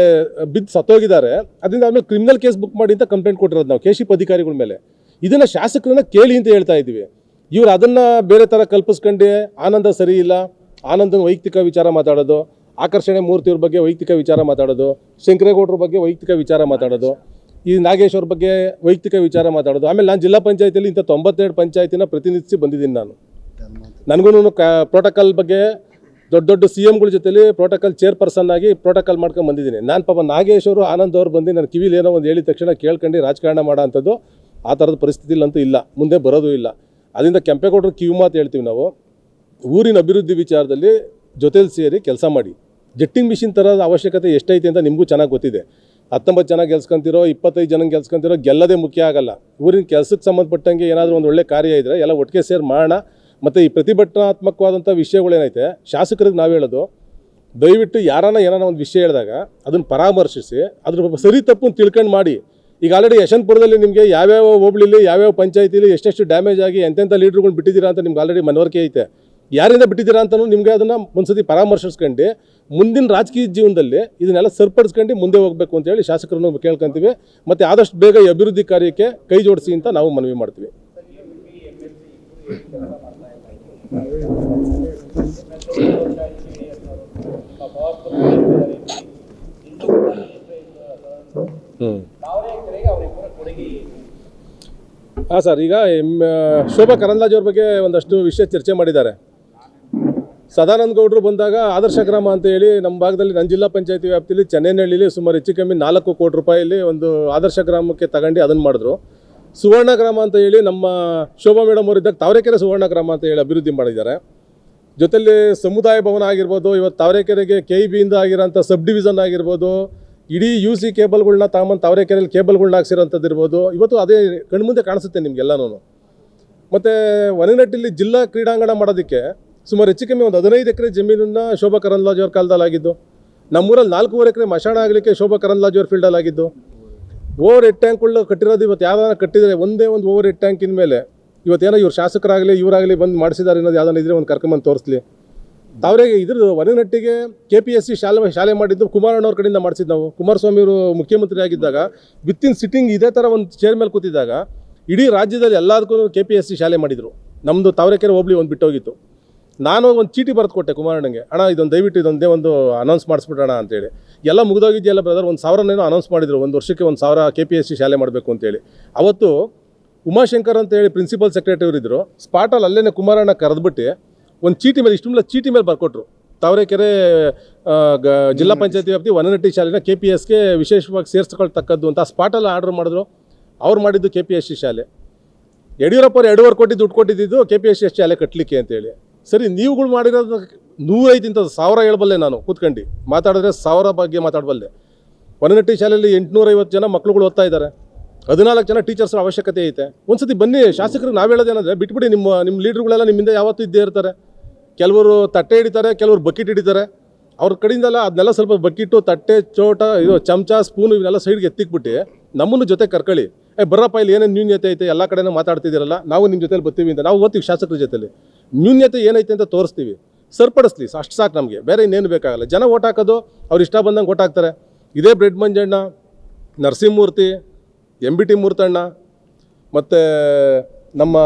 ಬಿದ್ದು ಸತ್ತೋಗಿದ್ದಾರೆ. ಅದರಿಂದ ಆಮೇಲೆ ಕ್ರಿಮಿನಲ್ ಕೇಸ್ ಬುಕ್ ಮಾಡಿ ಅಂತ ಕಂಪ್ಲೇಂಟ್ ಕೊಟ್ಟಿರೋದು ನಾವು ಕೆಶಿಪ್ ಅಧಿಕಾರಿಗಳ ಮೇಲೆ. ಇದನ್ನು ಶಾಸಕರನ್ನ ಕೇಳಿ ಅಂತ ಹೇಳ್ತಾ ಇದ್ದೀವಿ. ಇವರು ಅದನ್ನು ಬೇರೆ ಥರ ಕಲ್ಪಿಸ್ಕೊಂಡು ಆನಂದ ಸರಿ ಇಲ್ಲ ಆನಂದನ ವೈಯಕ್ತಿಕ ವಿಚಾರ ಮಾತಾಡೋದು ಆಕರ್ಷಣೆ ಮೂರ್ತಿಯವ್ರ ಬಗ್ಗೆ ವೈಯಕ್ತಿಕ ವಿಚಾರ ಮಾತಾಡೋದು ಶಂಕರೇಗೌಡರ ಬಗ್ಗೆ ವೈಯಕ್ತಿಕ ವಿಚಾರ ಮಾತಾಡೋದು ಈ ನಾಗೇಶ್ ಅವ್ರ ಬಗ್ಗೆ ವೈಯಕ್ತಿಕ ವಿಚಾರ ಮಾತಾಡೋದು. ಆಮೇಲೆ ನಾನು ಜಿಲ್ಲಾ ಪಂಚಾಯತಿಯಲ್ಲಿ ಇಂಥ ತೊಂಬತ್ತೆರಡು ಪಂಚಾಯತಿನ ಪ್ರತಿನಿಧಿಸಿ ಬಂದಿದ್ದೀನಿ ನಾನು. ನನಗೂ ಕ ಪ್ರೋಟೋಕಾಲ್ ಬಗ್ಗೆ ದೊಡ್ಡ ದೊಡ್ಡ ಸಿ ಎಂಗಳ ಜೊತೆಲಿ ಪ್ರೋಟೋಕಾಲ್ ಚೇರ್ಪರ್ಸನ್ ಆಗಿ ಪ್ರೋಟೋಕಾಲ್ ಮಾಡ್ಕೊಂಡು ಬಂದಿದ್ದೀನಿ. ನಾನು ಪಾಪ ನಾಗೇಶ್ ಅವರು, ಆನಂದ್ ಅವ್ರು ಬಂದು ನನ್ನ ಕಿವಿಲಿ ಏನೋ ಒಂದು ಹೇಳಿದ ತಕ್ಷಣ ಕೇಳ್ಕೊಂಡು ರಾಜಕಾರಣ ಮಾಡೋ ಅಂಥದ್ದು ಆ ಥರದ ಪರಿಸ್ಥಿತಿಲಂತೂ ಇಲ್ಲ. ಮುಂದೆ ಬರೋದು ಇಲ್ಲ. ಅದರಿಂದ ಕೆಂಪೇಗೌಡರು ಕಿವಿ ಮಾತು ಹೇಳ್ತೀವಿ ನಾವು. ಊರಿನ ಅಭಿವೃದ್ಧಿ ವಿಚಾರದಲ್ಲಿ ಜೊತೆಲಿ ಸೇರಿ ಕೆಲಸ ಮಾಡಿ. ಜೆಟ್ಟಿಂಗ್ ಮಿಷಿನ್ ಥರದ ಅವಶ್ಯಕತೆ ಎಷ್ಟೈತೆ ಅಂತ ನಿಮಗೂ ಚೆನ್ನಾಗಿ ಗೊತ್ತಿದೆ. ಹತ್ತೊಂಬತ್ತು ಜನ ಗೆಲ್ಸ್ಕೊಂತಿರೋ, ಇಪ್ಪತ್ತೈದು ಜನ ಗೆಲ್ಸ್ಕೊಂತಿರೋ ಗೆಲ್ಲದೇ ಮುಖ್ಯ ಆಗಲ್ಲ. ಊರಿನ ಕೆಲಸಕ್ಕೆ ಸಂಬಂಧಪಟ್ಟಂಗೆ ಏನಾದರೂ ಒಂದು ಒಳ್ಳೆ ಕಾರ್ಯ ಇದ್ದರೆ ಎಲ್ಲ ಒಟ್ಟಿಗೆ ಸೇರಿ ಮಾಡೋಣ. ಮತ್ತು ಈ ಪ್ರತಿಭಟನಾತ್ಮಕವಾದಂಥ ವಿಷಯಗಳೇನೈತೆ, ಶಾಸಕರಿಗೆ ನಾವು ಹೇಳೋದು, ದಯವಿಟ್ಟು ಯಾರನ್ನ ಏನಾರ ಒಂದು ವಿಷಯ ಹೇಳಿದಾಗ ಅದನ್ನು ಪರಾಮರ್ಶಿಸಿ, ಅದ್ರ ಸರಿ ತಪ್ಪು ತಿಳ್ಕೊಂಡು ಮಾಡಿ. ಈಗ ಆಲ್ರೆಡಿ ಯಶವಂತಪುರದಲ್ಲಿ ನಿಮಗೆ ಯಾವ್ಯಾವ ಹೋಬಳಿಲಿ, ಯಾವ್ಯಾವ ಪಂಚಾಯತಿಲಿ ಎಷ್ಟೆಷ್ಟು ಡ್ಯಾಮೇಜ್ ಆಗಿ ಎಂತೆಂಥ ಲೀಡ್ರುಗಳು ಬಿಟ್ಟಿದ್ದೀರಾ ಅಂತ ನಿಮ್ಗೆ ಆಲ್ರೆಡಿ ಮನವರಿಕೆ ಐತೆ. ಯಾರಿಂದ ಬಿಟ್ಟಿದ್ದೀರಾ ಅಂತಲೂ ನಿಮಗೆ ಅದನ್ನು ಒಂದ್ಸತಿ ಪರಾಮರ್ಶಿಸ್ಕೊಂಡು, ಮುಂದಿನ ರಾಜಕೀಯ ಜೀವನದಲ್ಲಿ ಇದನ್ನೆಲ್ಲ ಸರಿಪಡಿಸ್ಕೊಂಡು ಮುಂದೆ ಹೋಗಬೇಕು ಅಂತೇಳಿ ಶಾಸಕರನ್ನು ಕೇಳ್ಕೊಂತೀವಿ. ಮತ್ತು ಆದಷ್ಟು ಬೇಗ ಅಭಿವೃದ್ಧಿ ಕಾರ್ಯಕ್ಕೆ ಕೈ ಜೋಡಿಸಿ ಅಂತ ನಾವು ಮನವಿ ಮಾಡ್ತೀವಿ. ಹಾಂ ಸರ್, ಈಗ ಶೋಭಾ ಕರಂದ್ಲಾಜೆ ಅವ್ರ ಬಗ್ಗೆ ಒಂದಷ್ಟು ವಿಷಯ ಚರ್ಚೆ ಮಾಡಿದ್ದಾರೆ. ಸದಾನಂದ ಗೌಡರು ಬಂದಾಗ ಆದರ್ಶ ಗ್ರಾಮ ಅಂತ ಹೇಳಿ ನಮ್ಮ ಭಾಗದಲ್ಲಿ ನನ್ನ ಜಿಲ್ಲಾ ಪಂಚಾಯತಿ ವ್ಯಾಪ್ತಿಯಲ್ಲಿ ಚೆನ್ನೈನಹಳ್ಳಿಲಿ ಸುಮಾರು ಹೆಚ್ಚು ಕಮ್ಮಿ ನಾಲ್ಕು ಕೋಟಿ ರೂಪಾಯಲ್ಲಿ ಒಂದು ಆದರ್ಶ ಗ್ರಾಮಕ್ಕೆ ತಗೊಂಡು ಅದನ್ನು ಮಾಡಿದ್ರು. ಸುವರ್ಣ ಗ್ರಾಮ ಅಂತ ಹೇಳಿ ನಮ್ಮ ಶೋಭಾ ಮೇಡಮ್ ಅವರಿದ್ದಾಗ ತಾವರೆಕೆರೆ ಸುವರ್ಣ ಗ್ರಾಮ ಅಂತ ಹೇಳಿ ಅಭಿವೃದ್ಧಿ ಮಾಡಿದ್ದಾರೆ. ಜೊತೆಯಲ್ಲಿ ಸಮುದಾಯ ಭವನ ಆಗಿರ್ಬೋದು, ಇವತ್ತು ತಾವರೆಕೆರೆಗೆ ಕೆ ಇ ಬಿಯಿಂದ ಆಗಿರೋಂಥ ಸಬ್ ಡಿವಿಷನ್ ಆಗಿರ್ಬೋದು, ಇಡೀ ಯು ಸಿ ಕೇಬಲ್ಗಳನ್ನ ತಾಮನ್ ತಾವರೆಕೆರೆಯಲ್ಲಿ ಕೇಬಲ್ಗಳನ್ನ ಹಾಕ್ಸಿರೋಂಥದ್ದು ಇರ್ಬೋದು, ಇವತ್ತು ಅದೇ ಕಣ್ಮುಂದೆ ಕಾಣಿಸುತ್ತೆ ನಿಮಗೆಲ್ಲನೂ ಮತ್ತು ವನಗಟ್ಟಿಲಿ ಜಿಲ್ಲಾ ಕ್ರೀಡಾಂಗಣ ಮಾಡೋದಕ್ಕೆ ಸುಮಾರು ಹೆಚ್ಚು ಕಮ್ಮಿ ಒಂದು ಹದಿನೈದು ಎಕರೆ ಜಮೀನನ್ನು ಶೋಭಾ ಕರಂದ್ಲಾಜೆ ಅವ್ರ ಕಾಲದಲ್ಲಾಗಿದ್ದು. ನಮ್ಮೂರಲ್ಲಿ ನಾಲ್ಕೂವರೆ ಎಕರೆ ಮಶಾಣ ಆಗಲಿಕ್ಕೆ ಶೋಭಾ ಕರಂದ್ಲಾಜೆ ಅವ್ರ ಫೀಲ್ಡಲ್ಲಿ ಆಗಿದ್ದು ಓವರ್ ಹೆಡ್ ಟ್ಯಾಂಕ್ಗಳು ಕಟ್ಟಿರೋದು ಇವತ್ತು ಯಾವ್ದಾರ ಕಟ್ಟಿದರೆ ಒಂದೇ ಒಂದು ಓವರ್ ಹೆಡ್ ಟ್ಯಾಂಕಿನ ಮೇಲೆ ಇವತ್ತೇನೋ ಇವ್ರು ಶಾಸಕರಾಗಲಿ, ಇವರಾಗಲಿ ಬಂದು ಮಾಡಿಸಿದ್ದಾರೆ ಅನ್ನೋದು ಯಾವ್ದಾನ ಇದ್ರೆ ಒಂದು ಕರ್ಕೊಂಬಂದು ತೋರಿಸ್ಲಿ. ತಾವ್ರಿಗೆ ಇದ್ರ ವನಗಟ್ಟಿಗೆ ಕೆ ಪಿ ಎಸ್ ಸಿ ಶಾಲೆ ಶಾಲೆ ಮಾಡಿದ್ದು ಕುಮಾರಣ್ಣವ್ರ ಕಡೆಯಿಂದ ಮಾಡಿಸಿದ್ದು ನಾವು. ಕುಮಾರಸ್ವಾಮಿ ಅವರು ಮುಖ್ಯಮಂತ್ರಿ ಆಗಿದ್ದಾಗ ವಿತ್ತಿನ್ ಸಿಟ್ಟಿಂಗ್ ಇದೇ ಥರ ಒಂದು ಚೇರ್ ಮೇಲೆ ಕೂತಿದ್ದಾಗ ಇಡೀ ರಾಜ್ಯದಲ್ಲಿ ಎಲ್ಲದಕ್ಕೂ ಕೆ ಪಿ ಎಸ್ ಸಿ ಶಾಲೆ ಮಾಡಿದರು. ನಮ್ಮದು ತಾವರೆಕೆರೆ ಹೋಬಳಿ ಒಂದು ಬಿಟ್ಟೋಗಿತ್ತು. ನಾನು ಒಂದು ಚೀಟಿ ಬರೆದು ಕೊಟ್ಟೆ ಕುಮಾರಣ್ಣಂಗೆ ಅಣ್ಣ ಇದೊಂದು ದಯವಿಟ್ಟು ಇದೊಂದೇ ಒಂದು ಅನೌನ್ಸ್ ಮಾಡಿಸ್ಬಿಡೋಣ ಅಂತೇಳಿ. ಎಲ್ಲ ಮುಗಿದೋಗಿದೆಯಲ್ಲ ಬ್ರದರ್ ಒಂದು ಸಾವಿರನೇನೋ ಅನೌನ್ಸ್ ಮಾಡಿದರು ಒಂದು ವರ್ಷಕ್ಕೆ ಒಂದು ಸಾವಿರ ಕೆ ಪಿ ಎಸ್ ಸಿ ಶಾಲೆ ಮಾಡಬೇಕು ಅಂತೇಳಿ. ಅವತ್ತು ಉಮಾಶಂಕರ್ ಅಂತೇಳಿ ಪ್ರಿನ್ಸಿಪಲ್ ಸೆಕ್ರೆಟರಿ ಇದ್ದರು ಸ್ಪಾಟಲ್ಲಿ ಅಲ್ಲೇ ಕುಮಾರಣ್ಣ ಕರೆದ್ಬಿಟ್ಟು ಒಂದು ಚೀಟಿ ಮೇಲೆ ಇಷ್ಟು ಚೀಟಿ ಮೇಲೆ ಬರ್ಕೊಟ್ರು. ತಾವರೆಕೆರೆ ಗ ಜಿಲ್ಲಾ ಪಂಚಾಯತಿ ವ್ಯಾಪ್ತಿ ವನನಟ್ಟಿ ಶಾಲೆನ ಕೆ ಪಿ ಎಸ್ಗೆ ವಿಶೇಷವಾಗಿ ಸೇರಿಸ್ಕೊಳ್ತಕ್ಕದ್ದು ಅಂತ ಸ್ಪಾಟಲ್ಲಿ ಆರ್ಡ್ರ್ ಮಾಡಿದ್ರು. ಅವ್ರು ಮಾಡಿದ್ದು ಕೆ ಪಿ ಎಸ್ ಸಿ ಶಾಲೆ. ಯಡಿಯೂರಪ್ಪ ಅವ್ರು ಎರಡೂವರೆ ಕೋಟಿ ದುಡ್ಡು ಕೊಟ್ಟಿದ್ದು ಕೆ ಪಿ ಎಸ್ ಸಿ ಶಾಲೆ ಕಟ್ಟಲಿಕ್ಕೆ ಅಂತೇಳಿ. ಸರಿ, ನೀವುಗಳು ಮಾಡಿರೋದು ನೂರೈದು ಇಂಥದ್ದು ಸಾವಿರ ಹೇಳಬಲ್ಲೆ ನಾನು, ಕೂತ್ಕೊಂಡು. ಮಾತಾಡಿದ್ರೆ ಸಾವಿರ ಬಗ್ಗೆ ಮಾತಾಡಬಲ್ಲೆ. ವನನಟ್ಟಿ ಶಾಲೆಯಲ್ಲಿ ಎಂಟುನೂರೈವತ್ತು ಜನ ಮಕ್ಕಳುಗಳು ಓದ್ತಾ ಇದ್ದಾರೆ. ಹದಿನಾಲ್ಕು ಜನ ಟೀಚರ್ಸ್ ಅವಶ್ಯಕತೆ ಐತೆ. ಒಂದ್ಸತಿ ಬನ್ನಿ ಶಾಸಕರಿಗೆ ನಾವು ಹೇಳೋದೇನಂದ್ರೆ ಬಿಟ್ಬಿಡಿ, ನಿಮ್ಮ ನಿಮ್ಮ ಲೀಡ್ರುಗಳೆಲ್ಲ ನಿಮ್ಮಿಂದ ಯಾವತ್ತೂ ಇದ್ದೇ ಇರ್ತಾರೆ. ಕೆಲವರು ತಟ್ಟೆ ಹಿಡಿತಾರೆ, ಕೆಲವರು ಬಕೆಟ್ ಹಿಡಿತಾರೆ. ಅವ್ರ ಕಡೆಯಿಂದೆಲ್ಲ ಅದನ್ನೆಲ್ಲ ಸ್ವಲ್ಪ ಬಕೆಟು, ತಟ್ಟೆ, ಚೋಟ, ಇದು ಚಮಚ, ಸ್ಪೂನು ಇವನ್ನೆಲ್ಲ ಸೈಡ್ಗೆ ಎತ್ತಿಕ್ಬಿಟ್ಟು ನಮ್ಮನ್ನು ಜೊತೆ ಕರ್ಕೊಳ್ಳಿ. ಏ, ಬರ್ರಪ್ಪ, ಇಲ್ಲಿ ಏನೇನು ನ್ಯೂನ್ಯತೆ ಐತೆ? ಎಲ್ಲ ಕಡೆನೂ ಮಾತಾಡ್ತಿದ್ದೀರಲ್ಲ, ನಾವು ನಿಮ್ಮ ಜೊತೆಲಿ ಬರ್ತೀವಿ ಅಂತ. ನಾವು ಓದ್ತೀವಿ ಶಾಸಕರ ಜೊತೆಲಿ. ನ್ಯೂನ್ಯತೆ ಏನೈತೆ ಅಂತ ತೋರಿಸ್ತೀವಿ. ಸರಿಪಡಿಸ್ಲಿ, ಅಷ್ಟು ಸಾಕು ನಮಗೆ. ಬೇರೆ ಇನ್ನೇನು ಬೇಕಾಗಲ್ಲ. ಜನ ಓಟ್ ಹಾಕೋದು, ಅವ್ರು ಇಷ್ಟ ಬಂದಂಗೆ ಓಟ್ ಹಾಕ್ತಾರೆ. ಇದೇ bread Manjanna, Narasimhamurthy, M B T Murthanna, ಮತ್ತು ನಮ್ಮ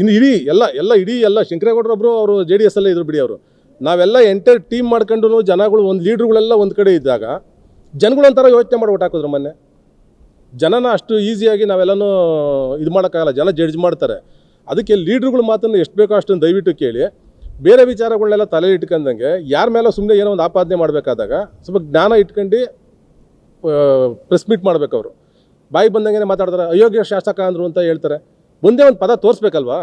ಇನ್ನು ಇಡೀ ಎಲ್ಲ ಎಲ್ಲ ಇಡೀ ಎಲ್ಲ ಶಂಕರೇಗೌಡರೊಬ್ಬರು ಅವರು ಜೆ ಡಿ ಎಸ್ ಅಲ್ಲೇ ಇದ್ರು ಬಿಡಿ ಅವರು. ನಾವೆಲ್ಲ ಎಂಟರ್ ಟೀಮ್ ಮಾಡ್ಕೊಂಡು ಜನಗಳು ಒಂದು ಲೀಡ್ರುಗಳೆಲ್ಲ ಒಂದು ಕಡೆ ಇದ್ದಾಗ ಜನಗಳೊಂಥರ ಯೋಚನೆ ಮಾಡಿ ಓಟ್ ಹಾಕಿದ್ರು ಮೊನ್ನೆ. ಜನನ ಅಷ್ಟು ಈಸಿಯಾಗಿ ನಾವೆಲ್ಲನೂ ಇದು ಮಾಡೋಕ್ಕಾಗಲ್ಲ, ಜನ ಜಡ್ಜ್ ಮಾಡ್ತಾರೆ. ಅದಕ್ಕೆ ಲೀಡ್ರುಗಳ ಮಾತನ್ನು ಎಷ್ಟು ಬೇಕೋ ಅಷ್ಟನ್ನು ದಯವಿಟ್ಟು ಕೇಳಿ. ಬೇರೆ ವಿಚಾರಗಳನ್ನೆಲ್ಲ ತಲೆ ಇಟ್ಕೊಂಡಂಗೆ, ಯಾರ ಮೇಲೆ ಸುಮ್ಮನೆ ಏನೋ ಒಂದು ಆಪಾದನೆ ಮಾಡಬೇಕಾದಾಗ ಸ್ವಲ್ಪ ಜ್ಞಾನ ಇಟ್ಕೊಂಡು ಪ್ರೆಸ್ ಮೀಟ್ ಮಾಡ್ಬೇಕು ಅವರು ಬಾಯಿ ಬಂದಂಗೆ ಮಾತಾಡ್ತಾರೆ ಅಯೋಗ್ಯ ಶಾಸಕ ಅಂದರು ಅಂತ ಹೇಳ್ತಾರೆ. ಒಂದೇ ಒಂದು ಪದ ತೋರಿಸ್ಬೇಕಲ್ವಾ?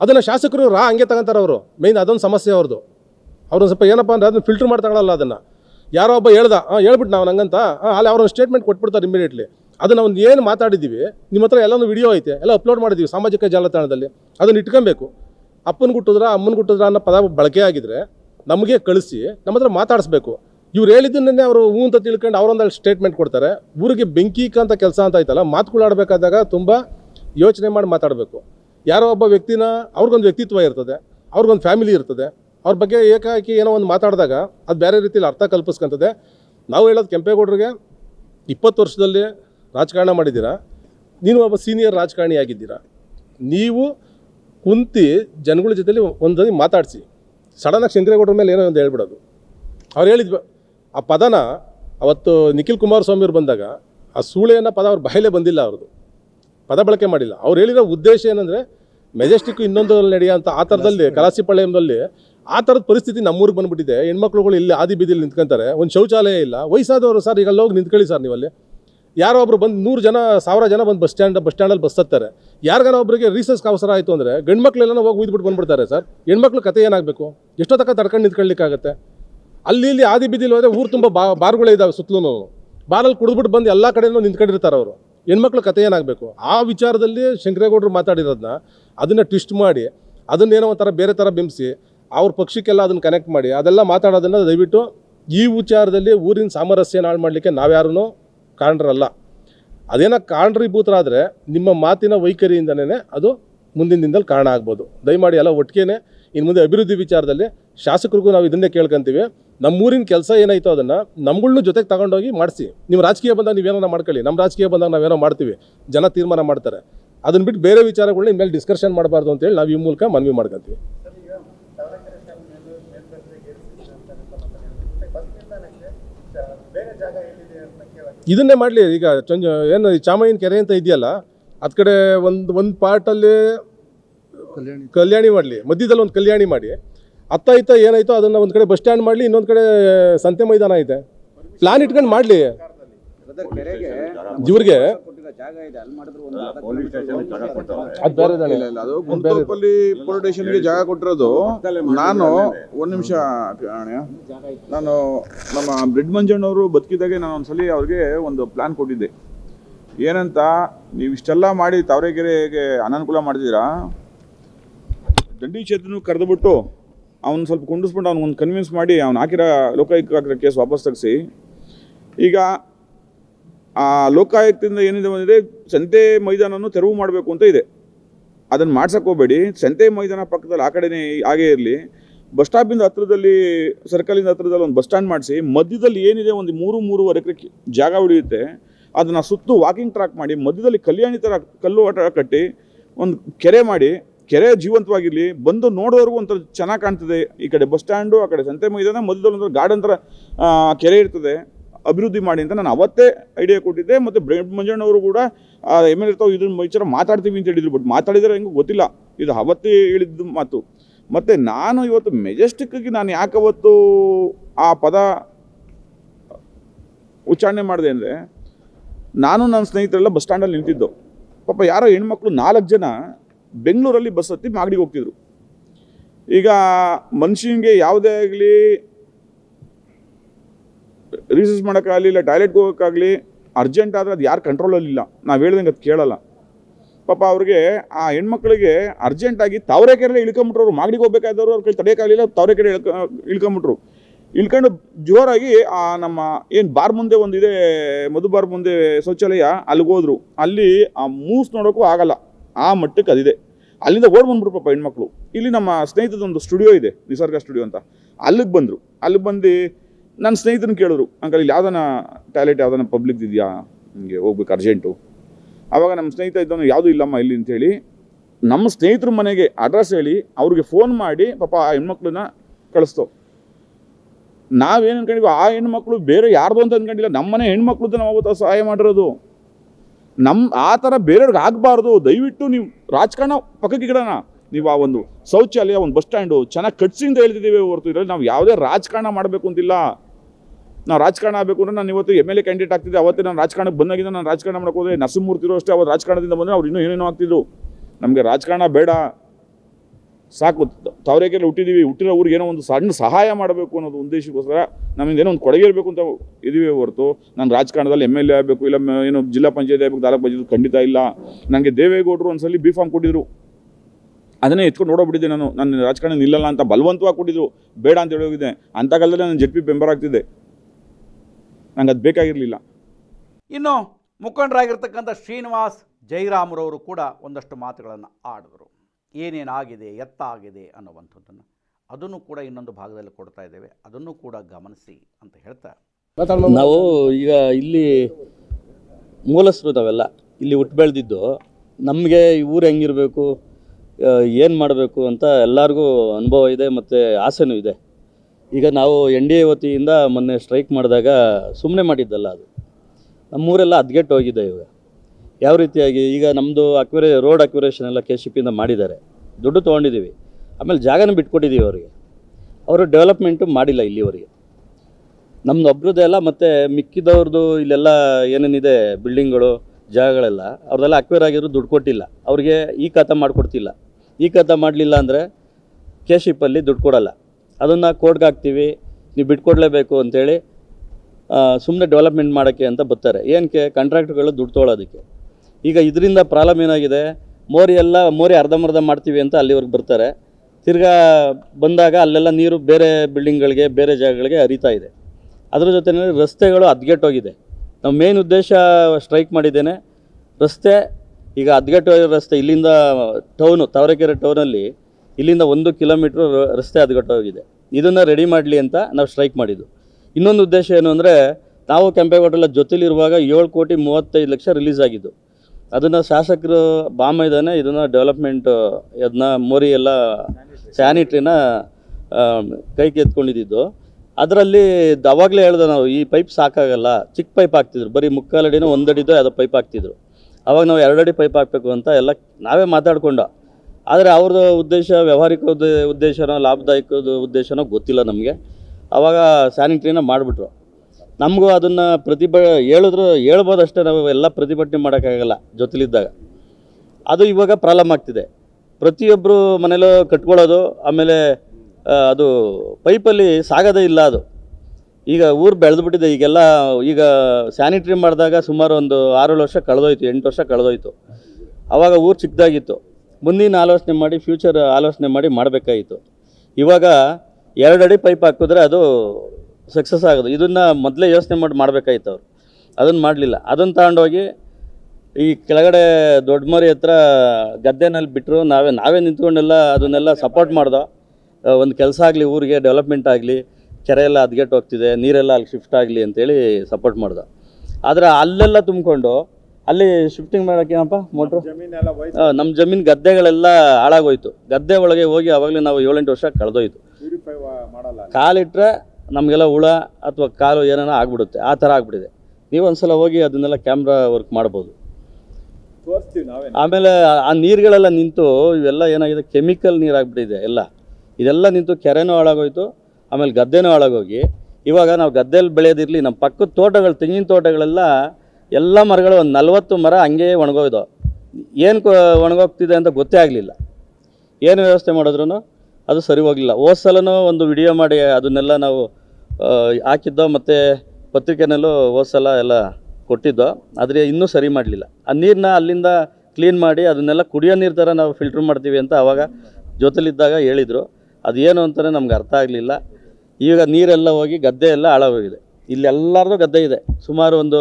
ಅದನ್ನು ಶಾಸಕರು ರಾ ಹಂಗೆ ತಗೊಂತಾರೆ ಅವರು. ಮೇಯ್ನ್ ಅದೊಂದು ಸಮಸ್ಯೆ ಅವ್ರದ್ದು ಅವ್ರೊಂದು ಸ್ವಲ್ಪ ಏನಪ್ಪ ಅಂದ್ರೆ ಅದನ್ನ ಫಿಲ್ಟ್ರ್ ಮಾಡಿ ತಗೊಳ್ಳಲ್ಲ ಅದನ್ನು. ಯಾರೋ ಒಬ್ಬ ಹೇಳ್ದ, ಹಾಂ ಹೇಳ್ಬಿಟ್ಟು ನಾವು ಹಂಗಂತ ಹಾಂ, ಅಲ್ಲಿ ಅವ್ರೊಂದು ಸ್ಟೇಟ್ಮೆಂಟ್ ಕೊಟ್ಬಿಡ್ತಾರೆ ಇಮಿಡಿಯೇಟ್ಲಿ ಅದನ್ನು ನಾವು ಏನು ಮಾತಾಡಿದ್ದೀವಿ, ನಿಮ್ಮ ಹತ್ರ ಎಲ್ಲನೂ ವಿಡಿಯೋ ಐತೆ, ಎಲ್ಲ ಅಪ್ಲೋಡ್ ಮಾಡಿದ್ದೀವಿ ಸಾಮಾಜಿಕ ಜಾಲತಾಣದಲ್ಲಿ. ಅದನ್ನು ಇಟ್ಕೊಬೇಕು. ಅಪ್ಪನ ಗುಟ್ಟಿದ್ರ, ಅಮ್ಮನ ಗುಟ್ಟಿದ್ರ ಅನ್ನೋ ಪದ ಬಳಕೆ ಆಗಿದ್ರೆ ನಮಗೆ ಕಳಿಸಿ, ನಮ್ಮ ಹತ್ರ ಮಾತಾಡಿಸ್ಬೇಕು. ಇವ್ರು ಹೇಳಿದ್ದನ್ನೇ ಅವರು ಹೂ ಅಂತ ತಿಳ್ಕೊಂಡು ಅವರೊಂದಲ್ಲಿ ಸ್ಟೇಟ್ಮೆಂಟ್ ಕೊಡ್ತಾರೆ. ಊರಿಗೆ ಬೆಂಕಿ ಅಂತ ಕೆಲಸ ಅಂತ ಆಯ್ತಲ್ಲ ಮಾತುಗಳಾಡಬೇಕಾದಾಗ ತುಂಬ ಯೋಚನೆ ಮಾಡಿ ಮಾತಾಡಬೇಕು. ಯಾರೋ ಒಬ್ಬ ವ್ಯಕ್ತಿನ, ಅವ್ರಿಗೊಂದು ವ್ಯಕ್ತಿತ್ವ ಇರ್ತದೆ, ಅವ್ರಿಗೊಂದು ಫ್ಯಾಮಿಲಿ ಇರ್ತದೆ, ಅವ್ರ ಬಗ್ಗೆ ಏಕಾಏಕಿ ಏನೋ ಒಂದು ಮಾತಾಡಿದಾಗ ಅದು ಬೇರೆ ರೀತಿಯಲ್ಲಿ ಅರ್ಥ ಕಲ್ಪಿಸ್ಕೊಂತದೆ. ನಾವು ಹೇಳೋದು ಕೆಂಪೇಗೌಡರಿಗೆ, ಇಪ್ಪತ್ತು ವರ್ಷದಲ್ಲಿ ರಾಜಕಾರಣ ಮಾಡಿದ್ದೀರಾ? ನೀನು ಒಬ್ಬ ಸೀನಿಯರ್ ರಾಜಕಾರಣಿ ಆಗಿದ್ದೀರಾ? ನೀವು ಕುಂತಿ ಜನಗಳ ಜೊತೆಲಿ ಒಂದೊಂದು ಮಾತಾಡಿಸಿ. ಸಡನ್ನಾಗಿ ಶಂಕರೇಗೌಡರ ಮೇಲೆ ಏನೋ ಒಂದು ಹೇಳ್ಬಿಡೋದು. ಅವ್ರು ಹೇಳಿದ್ವಿ ಆ ಪದನ ಅವತ್ತು ನಿಖಿಲ್ ಕುಮಾರಸ್ವಾಮಿ ಅವ್ರು ಬಂದಾಗ ಆ ಸೂಳೆಯನ್ನು ಪದ ಅವ್ರ ಬಯಲೇ ಬಂದಿಲ್ಲ ಅವ್ರದ್ದು ಪದ ಬಳಕೆ ಮಾಡಿಲ್ಲ. ಅವ್ರು ಹೇಳಿರೋ ಉದ್ದೇಶ ಏನಂದರೆ ಮೆಜೆಸ್ಟಿಕ್ ಇನ್ನೊಂದು ನಡೆಯೋಂಥ ಆ ಥರದಲ್ಲಿ ಕಲಾಸಿಪಾಳ್ಯಂದಲ್ಲಿ ಆ ಥರದ ಪರಿಸ್ಥಿತಿ ನಮ್ಮೂರಿಗೆ ಬಂದುಬಿಟ್ಟಿದೆ. ಹೆಣ್ಮಕ್ಳುಗಳು ಇಲ್ಲಿ ಆದಿ ಬೀದಿಲಿ ನಿಂತ್ಕೊಂತಾರೆ. ಒಂದು ಶೌಚಾಲಯ ಇಲ್ಲ. ವಯಸ್ಸಾದವರು ಸರ್ ಈಗ ಅಲ್ಲಿ ಹೋಗಿ ನಿಂತ್ಕೊಳ್ಳಿ ಸರ್ ನೀವಲ್ಲಿ. ಯಾರೋ ಒಬ್ರು ಬಂದು ನೂರು ಜನ, ಸಾವಿರ ಜನ ಬಂದು ಬಸ್ ಸ್ಟ್ಯಾಂಡ್ ಬಸ್ ಸ್ಟ್ಯಾಂಡಲ್ಲಿ ಬಸ್ ಹತ್ತಾರೆ ಯಾರಿಗಾನ ಒಬ್ಬರಿಗೆ ರೀಸರ್ಸ್ಗೆ ಅವಸರ ಆಯಿತು ಅಂದರೆ ಗಂಡು ಮಕ್ಳೆಲ್ಲ ಹೋಗಿ ಉಯ್ದುಬಿಟ್ಟು ಬಂದ್ಬಿಡ್ತಾರೆ ಸರ್. ಹೆಣ್ಮಕ್ಳು ಕತೆ ಏನಾಗಬೇಕು? ಎಷ್ಟೋ ತನಕ ತಡ್ಕೊಂಡು ನಿಂತ್ಕೊಳ್ಳಿಕ್ಕಾಗತ್ತೆ? ಅಲ್ಲಿ ಇಲ್ಲಿ ಆದಿ ಬೀದಿಲಿ ಹೋದರೆ ಊರು ತುಂಬ ಬಾ ಬಾರ್ಗಳೇ ಇದ್ದಾವೆ ಸುತ್ತಲೂ ಬಾರಲ್ಲಿ ಕುಡಿದ್ಬಿಟ್ಟು ಬಂದು ಎಲ್ಲ ಕಡೆಯೂ ನಿಂತ್ಕೊಂಡಿರ್ತಾರೆ ಅವರು. ಹೆಣ್ಮಕ್ಳು ಕತೆ ಏನಾಗಬೇಕು? ಆ ವಿಚಾರದಲ್ಲಿ ಶಂಕರೇಗೌಡರು ಮಾತಾಡಿರೋದನ್ನ ಅದನ್ನು ಟ್ವಿಸ್ಟ್ ಮಾಡಿ, ಅದನ್ನೇನೋ ಒಂಥರ ಬೇರೆ ಥರ ಬಿಂಬಿಸಿ, ಅವ್ರ ಪಕ್ಷಕ್ಕೆಲ್ಲ ಅದನ್ನು ಕನೆಕ್ಟ್ ಮಾಡಿ, ಅದೆಲ್ಲ ಮಾತಾಡೋದನ್ನು ದಯವಿಟ್ಟು ಈ ವಿಚಾರದಲ್ಲಿ ಊರಿನ ಸಾಮರಸ್ಯನ ಹಾಳು ಮಾಡಲಿಕ್ಕೆ ನಾವ್ಯಾರೂ ಕಾರಣರಲ್ಲ ಅದೇನೋ ಕಾರಣೀಭೂತರಾದರೆ ನಿಮ್ಮ ಮಾತಿನ ವೈಖರಿಯಿಂದನೇ ಅದು ಮುಂದಿನ ದಿನದಲ್ಲಿ ಕಾರಣ ಆಗ್ಬೋದು. ದಯಮಾಡಿ ಎಲ್ಲ ಒಟ್ಟಿಗೆ ಇನ್ನು ಮುಂದೆ ಅಭಿವೃದ್ಧಿ ವಿಚಾರದಲ್ಲಿ ಶಾಸಕರಿಗೂ ನಾವು ಇದನ್ನೇ ಕೇಳ್ಕೊಂತೀವಿ. ನಮ್ಮೂರಿನ ಕೆಲಸ ಏನಾಯ್ತೋ ಅದನ್ನು ನಮ್ಗಳ್ನು ಜೊತೆಗೆ ತಗೊಂಡೋಗಿ ಮಾಡಿಸಿ. ನೀವು ರಾಜಕೀಯ ಬಂದಾಗ ನೀವೇನೋ ಮಾಡ್ಕೊಳ್ಳಿ. ನಮ್ಮ ರಾಜಕೀಯ ಬಂದಾಗ ನಾವೇನೋ ಮಾಡ್ತೀವಿ. ಜನ ತೀರ್ಮಾನ ಮಾಡ್ತಾರೆ. ಅದನ್ನ ಬಿಟ್ಟು ಬೇರೆ ವಿಚಾರಗಳನ್ನ ಇನ್ಮೇಲೆ ಡಿಸ್ಕಷನ್ ಮಾಡಬಾರ್ದು ಅಂತೇಳಿ ನಾವು ಈ ಮೂಲಕ ಮನವಿ ಮಾಡ್ಕೊತೀವಿ. ಇದನ್ನೇ ಮಾಡಲಿ ಈಗ ಚಂಜ ಏನು ಈ ಚಾಮಯ್ಯನ ಕೆರೆ ಅಂತ ಇದೆಯಲ್ಲ ಅದ ಕಡೆ ಒಂದು ಒಂದು ಪಾರ್ಟಲ್ಲಿ ಕಲ್ಯಾಣಿ. ಮಾಡಲಿ ಮಧ್ಯದಲ್ಲಿ ಒಂದು ಕಲ್ಯಾಣಿ ಮಾಡಿ. ಅತ್ತ ಇತ್ತ ಏನಾಯ್ತೋ ಅದನ್ನು ಒಂದು ಕಡೆ ಬಸ್ ಸ್ಟ್ಯಾಂಡ್ ಮಾಡಲಿ ಇನ್ನೊಂದು ಕಡೆ ಸಂತೆ ಮೈದಾನ ಐತೆ. ಪ್ಲಾನ್ ಇಟ್ಕೊಂಡು ಮಾಡಲಿ. ಇವ್ರಿಗೆ ಜಾಗ ಇದೆ ಅಲ್ಲಿ ಮಾಡಿದ್ರು ಒಂದು ಪೊಲೀಸ್ ಸ್ಟೇಷನ್ ಜಾಗ ಕೊಟ್ಟವ್ರೆ. ಅದು ಬೇರೆ ಇಲ್ಲ ಇಲ್ಲ ಅದು ಗುಂಟೂಪಲ್ಲಿ ಪೊಲೀಸ್ ಸ್ಟೇಷನ್ಗೆ ಜಾಗ ಕೊಟ್ಟಿರೋದು. ನಾನು ಒಂದ್ ನಿಮಿಷ ಅಣ್ಣಯ್ಯ. ನಾನು ನಮ್ಮ ಬ್ರಿಡ್ ಮಂಜಣ್ಣವರು ಬದುಕಿದಾಗ ನಾನು ಒಂದ್ಸಲಿ ಅವ್ರಿಗೆ ಒಂದು ಪ್ಲಾನ್ ಕೊಟ್ಟಿದ್ದೆ. ಏನಂತ ನೀವು ಇಷ್ಟೆಲ್ಲ ಮಾಡಿ ತಾವರೆಕೆರೆಗೆ ಅನಾನುಕೂಲ ಮಾಡಿದ್ದೀರಾ ದಂಡಿ ಕ್ಷೇತ್ರನೂ ಕರೆದುಬಿಟ್ಟು ಅವ್ನು ಸ್ವಲ್ಪ ಕುಂಡಿಸ್ಬಿಟ್ಟು ಅವ್ನಿಗೊಂದು ಕನ್ವಿನ್ಸ್ ಮಾಡಿ ಅವ್ನು ಹಾಕಿರೋ ಲೋಕಾಯುಕ್ತ ಹಾಕಿರೋ ಕೇಸ್ ವಾಪಸ್ ತೆಗಿಸಿ. ಈಗ ಆ ಲೋಕಾಯುಕ್ತದಿಂದ ಏನಿದೆ ಬಂದಿದೆ, ಸಂತೆ ಮೈದಾನವನ್ನು ತೆರವು ಮಾಡಬೇಕು ಅಂತ ಇದೆ. ಅದನ್ನು ಮಾಡ್ಸಕ್ಕೆ ಹೋಗಬೇಡಿ. ಸಂತೆ ಮೈದಾನ ಪಕ್ಕದಲ್ಲಿ ಆ ಕಡೆನೇ ಹಾಗೇ ಇರಲಿ. ಬಸ್ ಸ್ಟಾಪಿಂದ ಹತ್ರದಲ್ಲಿ, ಸರ್ಕಲಿಂದ ಹತ್ರದಲ್ಲಿ ಒಂದು ಬಸ್ ಸ್ಟ್ಯಾಂಡ್ ಮಾಡಿಸಿ, ಮಧ್ಯದಲ್ಲಿ ಏನಿದೆ ಒಂದು ಮೂರು, ಮೂರುವರೆ ಎಕರೆ ಜಾಗ ಉಳಿಯುತ್ತೆ. ಅದನ್ನು ಸುತ್ತು ವಾಕಿಂಗ್ ಟ್ರ್ಯಾಕ್ ಮಾಡಿ, ಮಧ್ಯದಲ್ಲಿ ಕಲ್ಯಾಣಿ ಥರ ಕಲ್ಲು ಆಟ ಕಟ್ಟಿ, ಒಂದು ಕೆರೆ ಮಾಡಿ, ಕೆರೆ ಜೀವಂತವಾಗಿರಲಿ, ಬಂದು ನೋಡೋರ್ಗೂ ಒಂಥರ ಚೆನ್ನಾಗಿ ಕಾಣ್ತದೆ. ಈ ಕಡೆ ಬಸ್ ಸ್ಟ್ಯಾಂಡು ಆ ಕಡೆ ಸಂತೆ ಮೈದಾನ, ಮಧ್ಯದಲ್ಲಿ ಒಂಥರ ಗಾರ್ಡನ್ ಥರ ಕೆರೆ ಇರ್ತದೆ. ಅಭಿವೃದ್ಧಿ ಮಾಡಿ ಅಂತ ನಾನು ಅವತ್ತೇ ಐಡಿಯಾ ಕೊಟ್ಟಿದ್ದೆ. ಮತ್ತು ಮಂಜಣ್ಣವರು ಕೂಡ ಎಂ ಎಲ್ ಇರ್ತಾವೆ ಇದನ್ನ ವಿಚಾರ ಮಾತಾಡ್ತೀವಿ ಅಂತ ಹೇಳಿದ್ರು. ಬಟ್ ಮಾತಾಡಿದರೆ ಹೆಂಗೆ ಗೊತ್ತಿಲ್ಲ. ಇದು ಅವತ್ತೇ ಹೇಳಿದ್ದು ಮಾತು. ಮತ್ತು ನಾನು ಇವತ್ತು ಮೆಜೆಸ್ಟಿಕ್ಕಾಗಿ ನಾನು ಯಾಕೆ ಅವತ್ತು ಆ ಪದ ಉಚ್ಚಾರಣೆ ಮಾಡಿದೆ ಅಂದರೆ, ನಾನು ನನ್ನ ಸ್ನೇಹಿತರೆಲ್ಲ ಬಸ್ ಸ್ಟ್ಯಾಂಡಲ್ಲಿ ನಿಂತಿದ್ದು. ಪಾಪ ಯಾರೋ ಹೆಣ್ಮಕ್ಳು ನಾಲ್ಕು ಜನ ಬೆಂಗಳೂರಲ್ಲಿ ಬಸ್ ಹತ್ತಿ ಮಾಗಡಿಗೆ ಹೋಗ್ತಿದ್ರು. ಈಗ ಮನುಷ್ಯನಿಗೆ ಯಾವುದೇ ಆಗಲಿ ರೀಸರ್ಚ್ ಮಾಡೋಕ್ಕಾಗಲಿ ಇಲ್ಲ ಟಾಯ್ಲೆಟ್ಗೆ ಹೋಗೋಕ್ಕಾಗಲಿ ಅರ್ಜೆಂಟ್ ಆದರೆ ಅದು ಯಾರು ಕಂಟ್ರೋಲಲ್ಲಿಲ್ಲ ನಾವು ಹೇಳ್ದಂಗೆ ಅದು ಕೇಳಲ್ಲ. ಪಾಪ ಅವ್ರಿಗೆ ಆ ಹೆಣ್ಮಕ್ಳಿಗೆ ಅರ್ಜೆಂಟಾಗಿ ತಾವರೆಕೆರೆ ಇಳ್ಕೊಂಬಿಟ್ರು, ಮಾಗಡಿಗೆ ಹೋಗ್ಬೇಕಾದವರು ಅವ್ರ ಕೈ ತಡೆಯೋಕ್ಕಾಗಲಿಲ್ಲ ತಾವರೆಕೆರೆ ಇಳ್ಕ, ಇಳ್ಕೊಂಬಿಟ್ರು. ಇಳ್ಕೊಂಡು ಜೋರಾಗಿ ಆ ನಮ್ಮ ಏನು ಬಾರ್ ಮುಂದೆ ಒಂದು ಇದೆ, ಮಧು ಬಾರ್ ಮುಂದೆ ಶೌಚಾಲಯ, ಅಲ್ಲಿಗೆ ಹೋದ್ರು. ಅಲ್ಲಿ ಆ ಮೂಸ್ ನೋಡೋಕ್ಕೂ ಆಗಲ್ಲ. ಆ ಮಟ್ಟಕ್ಕೆ ಅದಿದೆ. ಅಲ್ಲಿಂದ ಓಡ್ ಬಂದ್ಬಿಟ್ರು ಪಾಪ ಹೆಣ್ಮಕ್ಳು. ಇಲ್ಲಿ ನಮ್ಮ ಸ್ನೇಹಿತದೊಂದು ಸ್ಟುಡಿಯೋ ಇದೆ, ನಿಸರ್ಗ ಸ್ಟುಡಿಯೋ ಅಂತ. ಅಲ್ಲಿಗೆ ಬಂದರು. ಅಲ್ಲಿಗೆ ಬಂದು ನನ್ನ ಸ್ನೇಹಿತನ ಕೇಳಿದ್ರು ಅಂಕಲ್ ಇಲ್ಲಿ ಯಾವ್ದಾನ ಟಾಯ್ಲೆಟ್ ಯಾವ್ದಾನ ಪಬ್ಲಿಕ್ ಇದೆಯಾ? ನಿಮಗೆ ಹೋಗ್ಬೇಕು ಅರ್ಜೆಂಟು ಆವಾಗ ನಮ್ಮ ಸ್ನೇಹಿತ ಇದ್ದವನು, ಯಾವುದೂ ಇಲ್ಲಮ್ಮ ಇಲ್ಲಿ ಅಂತೇಳಿ ನಮ್ಮ ಸ್ನೇಹಿತರ ಮನೆಗೆ ಅಡ್ರೆಸ್ ಹೇಳಿ, ಅವ್ರಿಗೆ ಫೋನ್ ಮಾಡಿ, ಪಾಪ ಆ ಹೆಣ್ಮಕ್ಳನ್ನ ಕಳಿಸ್ತೋ. ನಾವೇನು ಅನ್ಕೊಂಡಿವಿ ಆ ಹೆಣ್ಮಕ್ಳು ಬೇರೆ ಯಾರ್ದು ಅಂತ ಅನ್ಕೊಂಡಿಲ್ಲ ನಮ್ಮನೆ ಹೆಣ್ಮಕ್ಳದ್ದು ನಾವು ಸಹಾಯ ಮಾಡಿರೋದು. ನಮ್ಮ ಆ ಥರ ಬೇರೆಯವ್ರಿಗೆ ಆಗಬಾರ್ದು. ದಯವಿಟ್ಟು ನೀವು ರಾಜಕಾರಣ ಪಕ್ಕಕ್ಕೆ ಇಡೋಣ. ನೀವು ಆ ಒಂದು ಶೌಚಾಲಯ, ಒಂದು ಬಸ್ ಸ್ಟ್ಯಾಂಡು ಚೆನ್ನಾಗಿ ಕಟ್ಸಿಂದ ಹೇಳ್ತಿದ್ದೀವಿ ಹೊರತು. ಇದರಲ್ಲಿ ನಾವು ಯಾವುದೇ ರಾಜಕಾರಣ ಮಾಡಬೇಕು ಅಂತಿಲ್ಲ. ನಾವು ರಾಜಕಾರಣ ಆಗಬೇಕು ಅಂದ್ರೆ ನಾನು ಇವತ್ತು ಎಂ ಎಲ್ ಎ ಕ್ಯಾಂಡಿಡೇಟ್ ಆಗ್ತಿದ್ದೆ. ಅವತ್ತೇ ನಾನು ರಾಜಕಾರಣಕ್ಕೆ ಬಂದಾಗಿಂದ ನಾನು ರಾಜಕಾರಣ ಮಾಡಕ್ಕೆ ಹೋದರೆ ನರಸಿಂಹಮೂರ್ತಿರು ಅಷ್ಟೇ ಅವ್ರು ರಾಜಕಾರಣದಿಂದ ಬಂದರೆ ಅವ್ರು ಇನ್ನೂ ಏನೇನೋ ಆಗ್ತಿದ್ರು. ನಮಗೆ ರಾಜಕಾರಣ ಬೇಡ. ಸಾಕು. ತವರೇಕೆಲ್ಲ ಹುಟ್ಟಿದ್ದೀವಿ ಹುಟ್ಟಿರೋ ಊರಿಗೆ ಏನೋ ಒಂದು ಸಣ್ಣ ಸಹಾಯ ಮಾಡಬೇಕು ಅನ್ನೋದು ಉದ್ದೇಶಕ್ಕೋಸ್ಕರ ನಮ್ಮಿಂದ ಏನೋ ಒಂದು ಕೊಡುಗೆ ಇರಬೇಕು ಅಂತ ಇದೀವಿ ಹೊರತು. ನಾನು ರಾಜಕಾರಣದಲ್ಲಿ ಎಂ ಎಲ್ ಎ ಆಗಬೇಕು, ಇಲ್ಲ ಏನು ಜಿಲ್ಲಾ ಪಂಚಾಯತ್ ಆಗಬೇಕು, ತಾಲೂಕು ಪಂಚಾಯತ್ ಖಂಡಿತ ಇಲ್ಲ. ನನಗೆ ದೇವೇಗೌಡರು ಒಂದ್ಸಲಿ ಬಿ ಫಾರ್ಮ್ ಕೊಟ್ಟಿದ್ರು. ಅದನ್ನೇ ಎತ್ಕೊಂಡು ನೋಡೋಬಿಟ್ಟಿದ್ದೆ ನಾನು. ನನ್ನ ರಾಜಕಾರಣ ನಿಲ್ಲಲ್ಲ ಅಂತ ಬಲವಂತವಾಗಿ ಕೊಟ್ಟಿದ್ರು. ಬೇಡ ಅಂತ ಹೇಳಿ ಹೋಗಿದ್ದೆ. ಅಂಥ ಕಾಲದಲ್ಲಿ ನಾನು ಜೆ ಪಿ ಬೆಂಬರ್ ಆಗ್ತಿದ್ದೆ. ನಂಗೆ ಅದು ಬೇಕಾಗಿರಲಿಲ್ಲ. ಇನ್ನು ಮುಖಂಡರಾಗಿರ್ತಕ್ಕಂಥ ಶ್ರೀನಿವಾಸ್ ಜೈರಾಮ್ರವರು ಕೂಡ ಒಂದಷ್ಟು ಮಾತುಗಳನ್ನು ಆಡಿದರು. ಏನೇನಾಗಿದೆ ಎತ್ತ ಆಗಿದೆ ಅನ್ನುವಂಥದ್ದನ್ನು. ಅದನ್ನು ಕೂಡ ಇನ್ನೊಂದು ಭಾಗದಲ್ಲಿ ಕೊಡ್ತಾ ಇದ್ದೇವೆ. ಅದನ್ನು ಕೂಡ ಗಮನಿಸಿ ಅಂತ ಹೇಳ್ತಾ. ನಾವು ಈಗ ಇಲ್ಲಿ ಮೂಲಸ್ರು ನಾವೆಲ್ಲ ಇಲ್ಲಿ ಹುಟ್ಟು ಬೆಳೆದಿದ್ದು ನಮಗೆ ಈ ಊರು ಹೆಂಗಿರಬೇಕು ಏನು ಮಾಡಬೇಕು ಅಂತ ಎಲ್ಲರಿಗೂ ಅನುಭವ ಇದೆ ಮತ್ತು ಆಸೆನೂ ಇದೆ. ಈಗ ನಾವು ಎನ್ ಡಿ ಎ ವತಿಯಿಂದ ಮೊನ್ನೆ ಸ್ಟ್ರೈಕ್ ಮಾಡಿದಾಗ ಸುಮ್ಮನೆ ಮಾಡಿದ್ದಲ್ಲ ಅದು. ನಮ್ಮೂರೆಲ್ಲ ಹದ್ಗೆಟ್ಟು ಹೋಗಿದೆ ಇವಾಗ. ಯಾವ ರೀತಿಯಾಗಿ ಈಗ ನಮ್ಮದು ಅಕ್ಯುರೇ ರೋಡ್ ಅಕ್ಯುರೇಷನ್ ಎಲ್ಲ ಕೆ ಸಿ ಪಿಯಿಂದ ಮಾಡಿದ್ದಾರೆ. ದುಡ್ಡು ತೊಗೊಂಡಿದ್ದೀವಿ. ಆಮೇಲೆ ಜಾಗನ ಬಿಟ್ಕೊಟ್ಟಿದ್ದೀವಿ ಅವರಿಗೆ. ಅವರು ಡೆವಲಪ್ಮೆಂಟು ಮಾಡಿಲ್ಲ ಇಲ್ಲಿವರೆಗೆ. ನಮ್ಮದು ಒಬ್ರದ್ದೇ ಅಲ್ಲ, ಮತ್ತು ಮಿಕ್ಕಿದವ್ರದ್ದು ಇಲ್ಲೆಲ್ಲ ಏನೇನಿದೆ ಬಿಲ್ಡಿಂಗ್ಗಳು, ಜಾಗಗಳೆಲ್ಲ ಅವ್ರದೆಲ್ಲ ಅಕ್ವೈರ್ ಆಗಿರೋ ದುಡ್ಡು ಕೊಟ್ಟಿಲ್ಲ. ಅವ್ರಿಗೆ ಈ ಖಾತ ಮಾಡಿಕೊಡ್ತಿಲ್ಲ. ಈ ಖಾತ ಮಾಡಲಿಲ್ಲ ಅಂದರೆ ಕೆ ಶಿಪ್ಪಲ್ಲಿ ದುಡ್ಡು ಕೊಡಲ್ಲ. ಅದನ್ನು ಕೋರ್ಟ್ಗೆ ಹಾಕ್ತೀವಿ, ನೀವು ಬಿಟ್ಕೊಡ್ಲೇಬೇಕು ಅಂತೇಳಿ ಸುಮ್ಮನೆ ಡೆವಲಪ್ಮೆಂಟ್ ಮಾಡೋಕ್ಕೆ ಅಂತ ಬರ್ತಾರೆ. ಏನಕ್ಕೆ ಕಾಂಟ್ರಾಕ್ಟ್ಗಳು ದುಡ್ಡು ತೊಗೊಳೋದಕ್ಕೆ ಈಗ ಇದರಿಂದ ಪ್ರಾಬ್ಲಮ್ ಏನಾಗಿದೆ? ಮೋರಿ ಎಲ್ಲ, ಮೋರಿ ಅರ್ಧಂಬರ್ಧ ಮಾಡ್ತೀವಿ ಅಂತ ಅಲ್ಲಿವರೆಗೆ ಬರ್ತಾರೆ. ತಿರ್ಗಾ ಬಂದಾಗ ಅಲ್ಲೆಲ್ಲ ನೀರು ಬೇರೆ ಬಿಲ್ಡಿಂಗ್ಗಳಿಗೆ, ಬೇರೆ ಜಾಗಗಳಿಗೆ ಹರಿತಾ ಇದೆ. ಅದರ ಜೊತೆಯಲ್ಲಿ ರಸ್ತೆಗಳು ಅದ್ಗೆಟ್ಟೋಗಿದೆ. ನಾವು ಮೇನ್ ಉದ್ದೇಶ ಸ್ಟ್ರೈಕ್ ಮಾಡಿದ್ದೇನೆ, ರಸ್ತೆ, ಈಗ ಅದ್ಗೆಟ್ಟೋಗಿರೋ ರಸ್ತೆ ಇಲ್ಲಿಂದ ಟೌನು ತಾವರೆಕೆರೆ ಟೌನಲ್ಲಿ ಇಲ್ಲಿಂದ ಒಂದು ಕಿಲೋಮೀಟ್ರ್ ರಸ್ತೆ ಹದ್ಗೆಟ್ಟೋಗಿದೆ ಇದನ್ನು ರೆಡಿ ಮಾಡಲಿ ಅಂತ ನಾವು ಸ್ಟ್ರೈಕ್ ಮಾಡಿದ್ದು. ಇನ್ನೊಂದು ಉದ್ದೇಶ ಏನು ಅಂದರೆ, ನಾವು ಕೆಂಪೇಗೌಡರೆಲ್ಲ ಜೊತೆಲಿರುವಾಗ ಏಳು ಕೋಟಿ ಮೂವತ್ತೈದು ಲಕ್ಷ ರಿಲೀಸ್ ಆಗಿದ್ದು. ಅದನ್ನು ಶಾಸಕರು ಬಾಮ ಇದ್ದಾನೆ ಇದನ್ನು ಡೆವಲಪ್ಮೆಂಟ್ ಅದನ್ನ ಮೋರಿ ಎಲ್ಲ ಸ್ಯಾನಿಟ್ರಿನ ಕೈ ಕೆತ್ಕೊಂಡಿದ್ದು. ಅದರಲ್ಲಿ ಅವಾಗಲೇ ಹೇಳ್ದೆ ನಾವು, ಈ ಪೈಪ್ ಸಾಕಾಗಲ್ಲ, ಚಿಕ್ಕ ಪೈಪ್ ಹಾಕ್ತಿದ್ರು. ಬರೀ ಮುಕ್ಕಾಲಡಿನೂ ಒಂದಡಿದ್ದು ಅದು ಪೈಪ್ ಹಾಕ್ತಿದ್ರು. ಅವಾಗ ನಾವು ಎರಡಡಿ ಪೈಪ್ ಹಾಕಬೇಕು ಅಂತ ಎಲ್ಲ ನಾವೇ ಮಾತಾಡ್ಕೊಂಡು. ಆದರೆ ಅವ್ರದ್ದು ಉದ್ದೇಶ, ವ್ಯಾವಹಾರಿಕ ಉದ್ದೇ, ಉದ್ದೇಶನೋ ಲಾಭದಾಯಕದ ಉದ್ದೇಶನೋ ಗೊತ್ತಿಲ್ಲ ನಮಗೆ. ಆವಾಗ ಸ್ಯಾನಿಟ್ರಿನ ಮಾಡಿಬಿಟ್ರು. ನಮಗೂ ಅದನ್ನು ಪ್ರತಿಭ, ಹೇಳಿದ್ರು, ಹೇಳ್ಬೋದಷ್ಟೇ ನಾವು ಎಲ್ಲ ಪ್ರತಿಭಟನೆ ಮಾಡೋಕ್ಕಾಗಲ್ಲ ಜೊತೆಲಿದ್ದಾಗ. ಅದು ಇವಾಗ ಪ್ರಾಬ್ಲಮ್ ಆಗ್ತಿದೆ. ಪ್ರತಿಯೊಬ್ಬರು ಮನೇಲೂ ಕಟ್ಕೊಳ್ಳೋದು, ಆಮೇಲೆ ಅದು ಪೈಪಲ್ಲಿ ಸಾಗೋದೇ ಇಲ್ಲ ಅದು. ಈಗ ಊರು ಬೆಳೆದ್ಬಿಟ್ಟಿದೆ, ಈಗೆಲ್ಲ, ಈಗ ಸ್ಯಾನಿಟ್ರಿ ಮಾಡಿದಾಗ ಸುಮಾರು ಒಂದು ಆರೇಳು ವರ್ಷ ಕಳೆದೋಯ್ತು, ಎಂಟು ವರ್ಷ ಕಳೆದೋಯ್ತು. ಆವಾಗ ಊರು ಚಿಕ್ಕದಾಗಿತ್ತು. ಮುಂದಿನ ಆಲೋಚನೆ ಮಾಡಿ ಫ್ಯೂಚರ್ ಆಲೋಚನೆ ಮಾಡಿ ಮಾಡಬೇಕಾಗಿತ್ತು ಇವಾಗ ಎರಡು ಅಡಿ ಪೈಪ್ ಹಾಕಿದ್ರೆ ಅದು ಸಕ್ಸಸ್ ಆಗೋದು. ಇದನ್ನು ಮೊದಲೇ ಯೋಚನೆ ಮಾಡಿ ಮಾಡಬೇಕಾಯ್ತು ಅವರು. ಅದನ್ನು ಮಾಡಲಿಲ್ಲ. ಅದನ್ನು ತಗೊಂಡೋಗಿ ಈ ಕೆಳಗಡೆ ದೊಡ್ಡ ಮರಿ ಹತ್ರ ಗದ್ದೆನಲ್ಲಿ ಬಿಟ್ಟರು ನಾವೇ ನಾವೇ ನಿಂತ್ಕೊಂಡೆಲ್ಲ ಅದನ್ನೆಲ್ಲ ಸಪೋರ್ಟ್ ಮಾಡ್ದೋ, ಒಂದು ಕೆಲಸ ಆಗಲಿ, ಊರಿಗೆ ಡೆವಲಪ್ಮೆಂಟ್ ಆಗಲಿ ಕೆರೆ ಎಲ್ಲ ಹದ್ಗೆಟ್ಟು ಹೋಗ್ತಿದೆ, ನೀರೆಲ್ಲ ಅಲ್ಲಿ ಶಿಫ್ಟ್ ಆಗಲಿ ಅಂತೇಳಿ ಸಪೋರ್ಟ್ ಮಾಡ್ದೋ. ಆದರೆ ಅಲ್ಲೆಲ್ಲ ತುಂಬಿಕೊಂಡು ಅಲ್ಲಿ ಶಿಫ್ಟಿಂಗ್ ಮಾಡೋಕೆ ಏನಪ್ಪ ಮೋಟ್ರು ನಮ್ಮ ಜಮೀನು ಗದ್ದೆಗಳೆಲ್ಲ ಹಾಳಾಗೋಯ್ತು. ಗದ್ದೆ ಒಳಗೆ ಹೋಗಿ ಅವಾಗಲೇ ನಾವು ಏಳೆಂಟು ವರ್ಷ ಕಳೆದೋಯ್ತು. ಕಾಲಿಟ್ರೆ ನಮಗೆಲ್ಲ ಹುಳ ಅಥವಾ ಕಾಲು ಏನೇನೋ ಆಗ್ಬಿಡುತ್ತೆ ಆ ಥರ ಆಗ್ಬಿಟ್ಟಿದೆ. ನೀವು ಒಂದ್ಸಲ ಹೋಗಿ ಅದನ್ನೆಲ್ಲ ಕ್ಯಾಮ್ರಾ ವರ್ಕ್ ಮಾಡ್ಬೋದು. ಆಮೇಲೆ ಆ- ಆ ನೀರುಗಳೆಲ್ಲ ನಿಂತು ಇವೆಲ್ಲ ಏನಾಗಿದೆ ಕೆಮಿಕಲ್ ನೀರಾಗ್ಬಿಟ್ಟಿದೆ ಎಲ್ಲ. ಇದೆಲ್ಲ ನಿಂತು ಕೆರೆನೂ ಹಾಳಾಗೋಯ್ತು ಆಮೇಲೆ ಗದ್ದೆನೂ ಹಾಳಾಗೋಗಿ. ಇವಾಗ ನಾವು ಗದ್ದೆಯಲ್ಲಿ ಬೆಳೆಯೋದಿರಲಿ ನಮ್ಮ ಪಕ್ಕದ ತೋಟಗಳು ತೆಂಗಿನ ತೋಟಗಳೆಲ್ಲ ಎಲ್ಲ ಮರಗಳು ಒಂದು ನಲ್ವತ್ತು ಮರ ಹಂಗೆ ಒಣಗೋಯ್ದು ಏನು ಒಣಗೋಗ್ತಿದೆ ಅಂತ ಗೊತ್ತೇ ಆಗಲಿಲ್ಲ. ಏನು ವ್ಯವಸ್ಥೆ ಮಾಡಿದ್ರು ಅದು ಸರಿ ಹೋಗಲಿಲ್ಲ. ಹೋದ ಸಲನೂ ಒಂದು ವಿಡಿಯೋ ಮಾಡಿ ಅದನ್ನೆಲ್ಲ ನಾವು ಹಾಕಿದ್ದೋ ಮತ್ತು ಪತ್ರಿಕೆನಲ್ಲೂ ಹೋದ ಸಲ ಎಲ್ಲ ಕೊಟ್ಟಿದ್ದೋ, ಆದರೆ ಇನ್ನೂ ಸರಿ ಮಾಡಲಿಲ್ಲ. ಆ ನೀರನ್ನ ಅಲ್ಲಿಂದ ಕ್ಲೀನ್ ಮಾಡಿ ಅದನ್ನೆಲ್ಲ ಕುಡಿಯೋ ನೀರು ಥರ ನಾವು ಫಿಲ್ಟ್ರ್ ಮಾಡ್ತೀವಿ ಅಂತ ಆವಾಗ ಜೊತೆಲಿದ್ದಾಗ ಹೇಳಿದರು. ಅದು ಏನು ಅಂತಲೇ ನಮ್ಗೆ ಅರ್ಥ ಆಗಲಿಲ್ಲ. ಈಗ ನೀರೆಲ್ಲ ಹೋಗಿ ಗದ್ದೆ ಎಲ್ಲ ಹಾಳಾಗೋಗಿದೆ. ಇಲ್ಲಿ ಎಲ್ಲರದು ಗದ್ದೆ ಇದೆ. ಸುಮಾರು ಒಂದು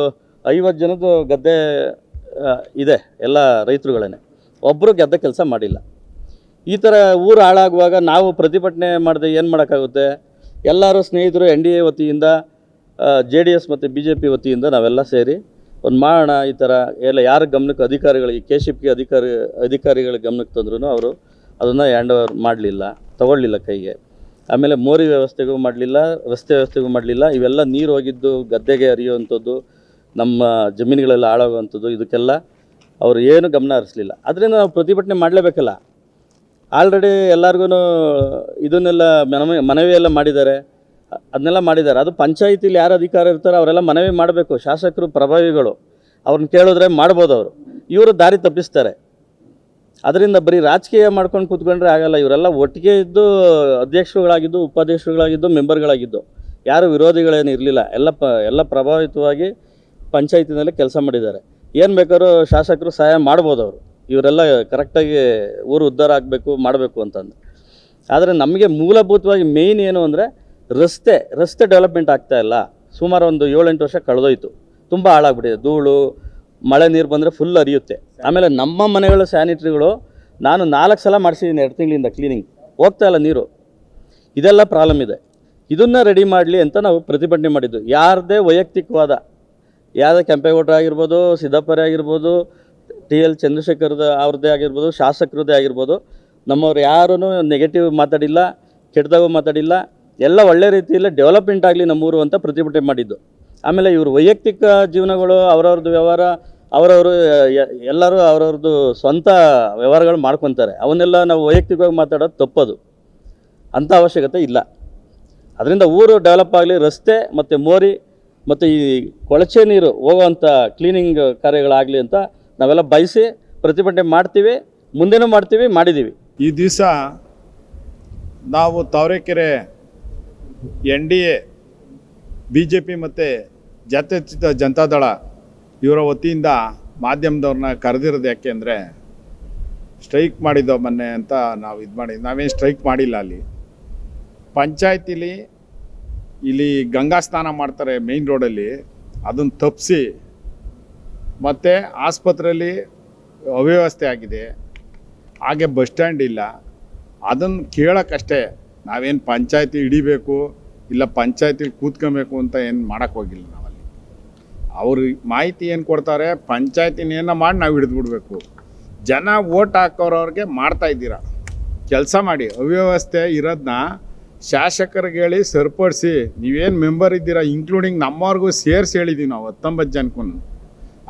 ಐವತ್ತು ಜನದ್ದು ಗದ್ದೆ ಇದೆ, ಎಲ್ಲ ರೈತರುಗಳೇ ಒಬ್ಬರು ಗದ್ದೆ ಕೆಲಸ ಮಾಡಿಲ್ಲ. ಈ ಥರ ಊರು ಹಾಳಾಗುವಾಗ ನಾವು ಪ್ರತಿಭಟನೆ ಮಾಡದೆ ಏನು ಮಾಡೋಕ್ಕಾಗುತ್ತೆ? ಎಲ್ಲರೂ ಸ್ನೇಹಿತರು ಎನ್ ಡಿ ಎ ವತಿಯಿಂದ ಜೆ ಡಿ ಎಸ್ ಮತ್ತು ಬಿ ಜೆ ಪಿ ವತಿಯಿಂದ ನಾವೆಲ್ಲ ಸೇರಿ ಒಂದು ಮಾಡೋಣ ಈ ಥರ ಎಲ್ಲ ಯಾರ ಗಮನಕ್ಕೆ ಅಧಿಕಾರಿಗಳಿಗೆ, ಕೆ ಶಿ ಪಿ ಅಧಿಕಾರಿ, ಅಧಿಕಾರಿಗಳ ಗಮನಕ್ಕೆ ತಂದ್ರೂ ಅವರು ಅದನ್ನು ಹ್ಯಾಂಡ್ ಓವರ್ ಮಾಡಲಿಲ್ಲ, ತಗೊಳ್ಳಿಲ್ಲ ಕೈಗೆ. ಆಮೇಲೆ ಮೋರಿ ವ್ಯವಸ್ಥೆಗೂ ಮಾಡಲಿಲ್ಲ, ರಸ್ತೆ ವ್ಯವಸ್ಥೆಗೂ ಮಾಡಲಿಲ್ಲ. ಇವೆಲ್ಲ ನೀರು ಹೋಗಿದ್ದು, ಗದ್ದೆಗೆ ಹರಿಯುವಂಥದ್ದು ನಮ್ಮ ಜಮೀನುಗಳೆಲ್ಲ ಹಾಳಾಗುವಂಥದ್ದು, ಇದಕ್ಕೆಲ್ಲ ಅವರು ಏನು ಗಮನ ಹರಿಸಲಿಲ್ಲ. ಅದರಿಂದ ನಾವು ಪ್ರತಿಭಟನೆ ಮಾಡಲೇಬೇಕಲ್ಲ. ಆಲ್ರೆಡಿ ಎಲ್ಲರಿಗೂ ಇದನ್ನೆಲ್ಲ ಮನವಿ ಮನವಿ ಎಲ್ಲ ಮಾಡಿದ್ದಾರೆ. ಅದನ್ನೆಲ್ಲ ಮಾಡಿದ್ದಾರೆ. ಅದು ಪಂಚಾಯಿತಿಲಿ ಯಾರು ಅಧಿಕಾರ ಇರ್ತಾರೋ ಅವರೆಲ್ಲ ಮನವಿ ಮಾಡಬೇಕು. ಶಾಸಕರು, ಪ್ರಭಾವಿಗಳು. ಅವ್ರನ್ನ ಕೇಳಿದ್ರೆ ಮಾಡ್ಬೋದು ಅವರು. ಇವರು ದಾರಿ ತಪ್ಪಿಸ್ತಾರೆ. ಅದರಿಂದ ಬರೀ ರಾಜಕೀಯ ಮಾಡ್ಕೊಂಡು ಕೂತ್ಕೊಂಡ್ರೆ ಆಗಲ್ಲ. ಇವರೆಲ್ಲ ಒಟ್ಟಿಗೆ ಇದ್ದು ಅಧ್ಯಕ್ಷರುಗಳಾಗಿದ್ದು, ಉಪಾಧ್ಯಕ್ಷರುಗಳಾಗಿದ್ದು ಮೆಂಬರ್ಗಳಾಗಿದ್ದು ಯಾರು ವಿರೋಧಿಗಳೇನು ಇರಲಿಲ್ಲ. ಎಲ್ಲ ಪ, ಎಲ್ಲ ಪ್ರಭಾವಿತವಾಗಿ ಪಂಚಾಯತಿನಲ್ಲಿ ಕೆಲಸ ಮಾಡಿದ್ದಾರೆ. ಏನು ಬೇಕಾದ್ರೂ ಶಾಸಕರು ಸಹಾಯ ಮಾಡ್ಬೋದು ಅವರು. ಇವರೆಲ್ಲ ಕರೆಕ್ಟಾಗಿ ಊರು ಉದ್ಧಾರ ಆಗಬೇಕು, ಮಾಡಬೇಕು ಅಂತಂದು. ಆದರೆ ನಮಗೆ ಮೂಲಭೂತವಾಗಿ ಮೇಯ್ನ್ ಏನು ಅಂದರೆ ರಸ್ತೆ ರಸ್ತೆ ಡೆವಲಪ್ಮೆಂಟ್ ಆಗ್ತಾ ಇಲ್ಲ. ಸುಮಾರು ಒಂದು ಏಳೆಂಟು ವರ್ಷ ಕಳೆದೋಯ್ತು. ತುಂಬ ಹಾಳಾಗ್ಬಿಟ್ಟಿದೆ. ಧೂಳು, ಮಳೆ ನೀರು ಬಂದರೆ ಫುಲ್ ಅರಿಯುತ್ತೆ ಆಮೇಲೆ ನಮ್ಮ ಮನೆಗಳ ಸ್ಯಾನಿಟ್ರಿಗಳು ನಾನು ನಾಲ್ಕು ಸಲ ಮಾಡಿಸಿದ್ದೀನಿ ಎರಡು ತಿಂಗಳಿಂದ ಕ್ಲೀನಿಂಗ್ ಹೋಗ್ತಾ ಇಲ್ಲ ನೀರು. ಇದೆಲ್ಲ ಪ್ರಾಬ್ಲಮ್ ಇದೆ. ಇದನ್ನು ರೆಡಿ ಮಾಡಲಿ ಅಂತ ನಾವು ಪ್ರತಿಭಟನೆ ಮಾಡಿದ್ದು. ಯಾರದೇ ವೈಯಕ್ತಿಕವಾದ ಯಾವುದೇ ಕೆಂಪೇಗೌಡ ಆಗಿರ್ಬೋದು, ಸಿದ್ದಪ್ಪರೇ ಆಗಿರ್ಬೋದು, ಟಿ ಎಲ್ ಚಂದ್ರಶೇಖರದ ಅವ್ರದ್ದೇ ಆಗಿರ್ಬೋದು, ಶಾಸಕರದ್ದೇ ಆಗಿರ್ಬೋದು, ನಮ್ಮವ್ರು ಯಾರೂ ನೆಗೆಟಿವ್ ಮಾತಾಡಿಲ್ಲ, ಕೆಟ್ಟದಾಗೂ ಮಾತಾಡಿಲ್ಲ, ಎಲ್ಲ ಒಳ್ಳೆ ರೀತಿಯಲ್ಲಿ ಡೆವಲಪ್ಮೆಂಟ್ ಆಗಲಿ ನಮ್ಮೂರು ಅಂತ ಪ್ರತಿಭಟನೆ ಮಾಡಿದ್ದು. ಆಮೇಲೆ ಇವರು ವೈಯಕ್ತಿಕ ಜೀವನಗಳು, ಅವರವ್ರದ್ದು ವ್ಯವಹಾರ, ಅವರವರು ಎಲ್ಲರೂ ಅವರವ್ರದ್ದು ಸ್ವಂತ ವ್ಯವಹಾರಗಳು ಮಾಡ್ಕೊತಾರೆ. ಅವನ್ನೆಲ್ಲ ನಾವು ವೈಯಕ್ತಿಕವಾಗಿ ಮಾತಾಡೋದು ತಪ್ಪದು. ಅಂಥ ಅವಶ್ಯಕತೆ ಇಲ್ಲ. ಅದರಿಂದ ಊರು ಡೆವಲಪ್ ಆಗಲಿ, ರಸ್ತೆ ಮತ್ತು ಮೋರಿ ಮತ್ತು ಈ ಕೊಳಚೆ ನೀರು ಹೋಗುವಂಥ ಕ್ಲೀನಿಂಗ್ ಕಾರ್ಯಗಳಾಗಲಿ ಅಂತ ನಾವೆಲ್ಲ ಬಯಸಿ ಪ್ರತಿಭಟನೆ ಮಾಡ್ತೀವಿ, ಮುಂದೆನೂ ಮಾಡ್ತೀವಿ ಮಾಡಿದ್ದೀವಿ ಈ ದಿವಸ ನಾವು Tavarekere N D A, B J P ಮತ್ತು ಜಾತ್ಯತೀತ ಜನತಾದಳ ಇವರ ವತಿಯಿಂದ ಮಾಧ್ಯಮದವ್ರನ್ನ ಕರೆದಿರೋದು ಯಾಕೆ ಅಂದರೆ ಸ್ಟ್ರೈಕ್ ಮಾಡಿದ್ದೋ ಮೊನ್ನೆ ಅಂತ ನಾವು ಇದು ಮಾಡಿ, ನಾವೇನು ಸ್ಟ್ರೈಕ್ ಮಾಡಿಲ್ಲ ಅಲ್ಲಿ. ಪಂಚಾಯತಿಲಿ ಇಲ್ಲಿ ಗಂಗಾ ಸ್ನಾನ ಮಾಡ್ತಾರೆ ಮೇಯ್ನ್ ರೋಡಲ್ಲಿ ಅದನ್ನು ತಪ್ಪಿಸಿ ಮತ್ತು ಆಸ್ಪತ್ರೆಯಲ್ಲಿ ಅವ್ಯವಸ್ಥೆ ಆಗಿದೆ. ಹಾಗೆ ಬಸ್ ಸ್ಟ್ಯಾಂಡ್ ಇಲ್ಲ. ಅದನ್ನು ಕೇಳೋಕ್ಕಷ್ಟೇ ನಾವೇನು ಪಂಚಾಯತಿ ಹಿಡಿಬೇಕು ಇಲ್ಲ ಪಂಚಾಯತಿಲಿ ಕೂತ್ಕೊಬೇಕು ಅಂತ ಏನು ಮಾಡೋಕ್ಕೆ ಹೋಗಿಲ್ಲ ನಾವಲ್ಲಿ. ಅವರು ಮಾಹಿತಿ ಏನು ಕೊಡ್ತಾರೆ ಪಂಚಾಯತಿನೇನ ಮಾಡಿ ನಾವು ಹಿಡಿದ್ಬಿಡ್ಬೇಕು ಜನ ಓಟ್ ಹಾಕೋರವ್ರಿಗೆ ಮಾಡ್ತಾ ಇದ್ದೀರಾ. ಕೆಲಸ ಮಾಡಿ ಅವ್ಯವಸ್ಥೆ ಇರೋದನ್ನ ಶಾಸಕರಿಗೆ ಹೇಳಿ ಸರಿಪಡಿಸಿ, ನೀವೇನು ಮೆಂಬರ್ ಇದ್ದೀರಾ ಇನ್ಕ್ಲೂಡಿಂಗ್ ನಮ್ಮವ್ರಿಗೂ ಸೇರಿಸಿ ಹೇಳಿದ್ದೀವಿ ನಾವು, ಹತ್ತೊಂಬತ್ತು ಜನಕ್ಕೂ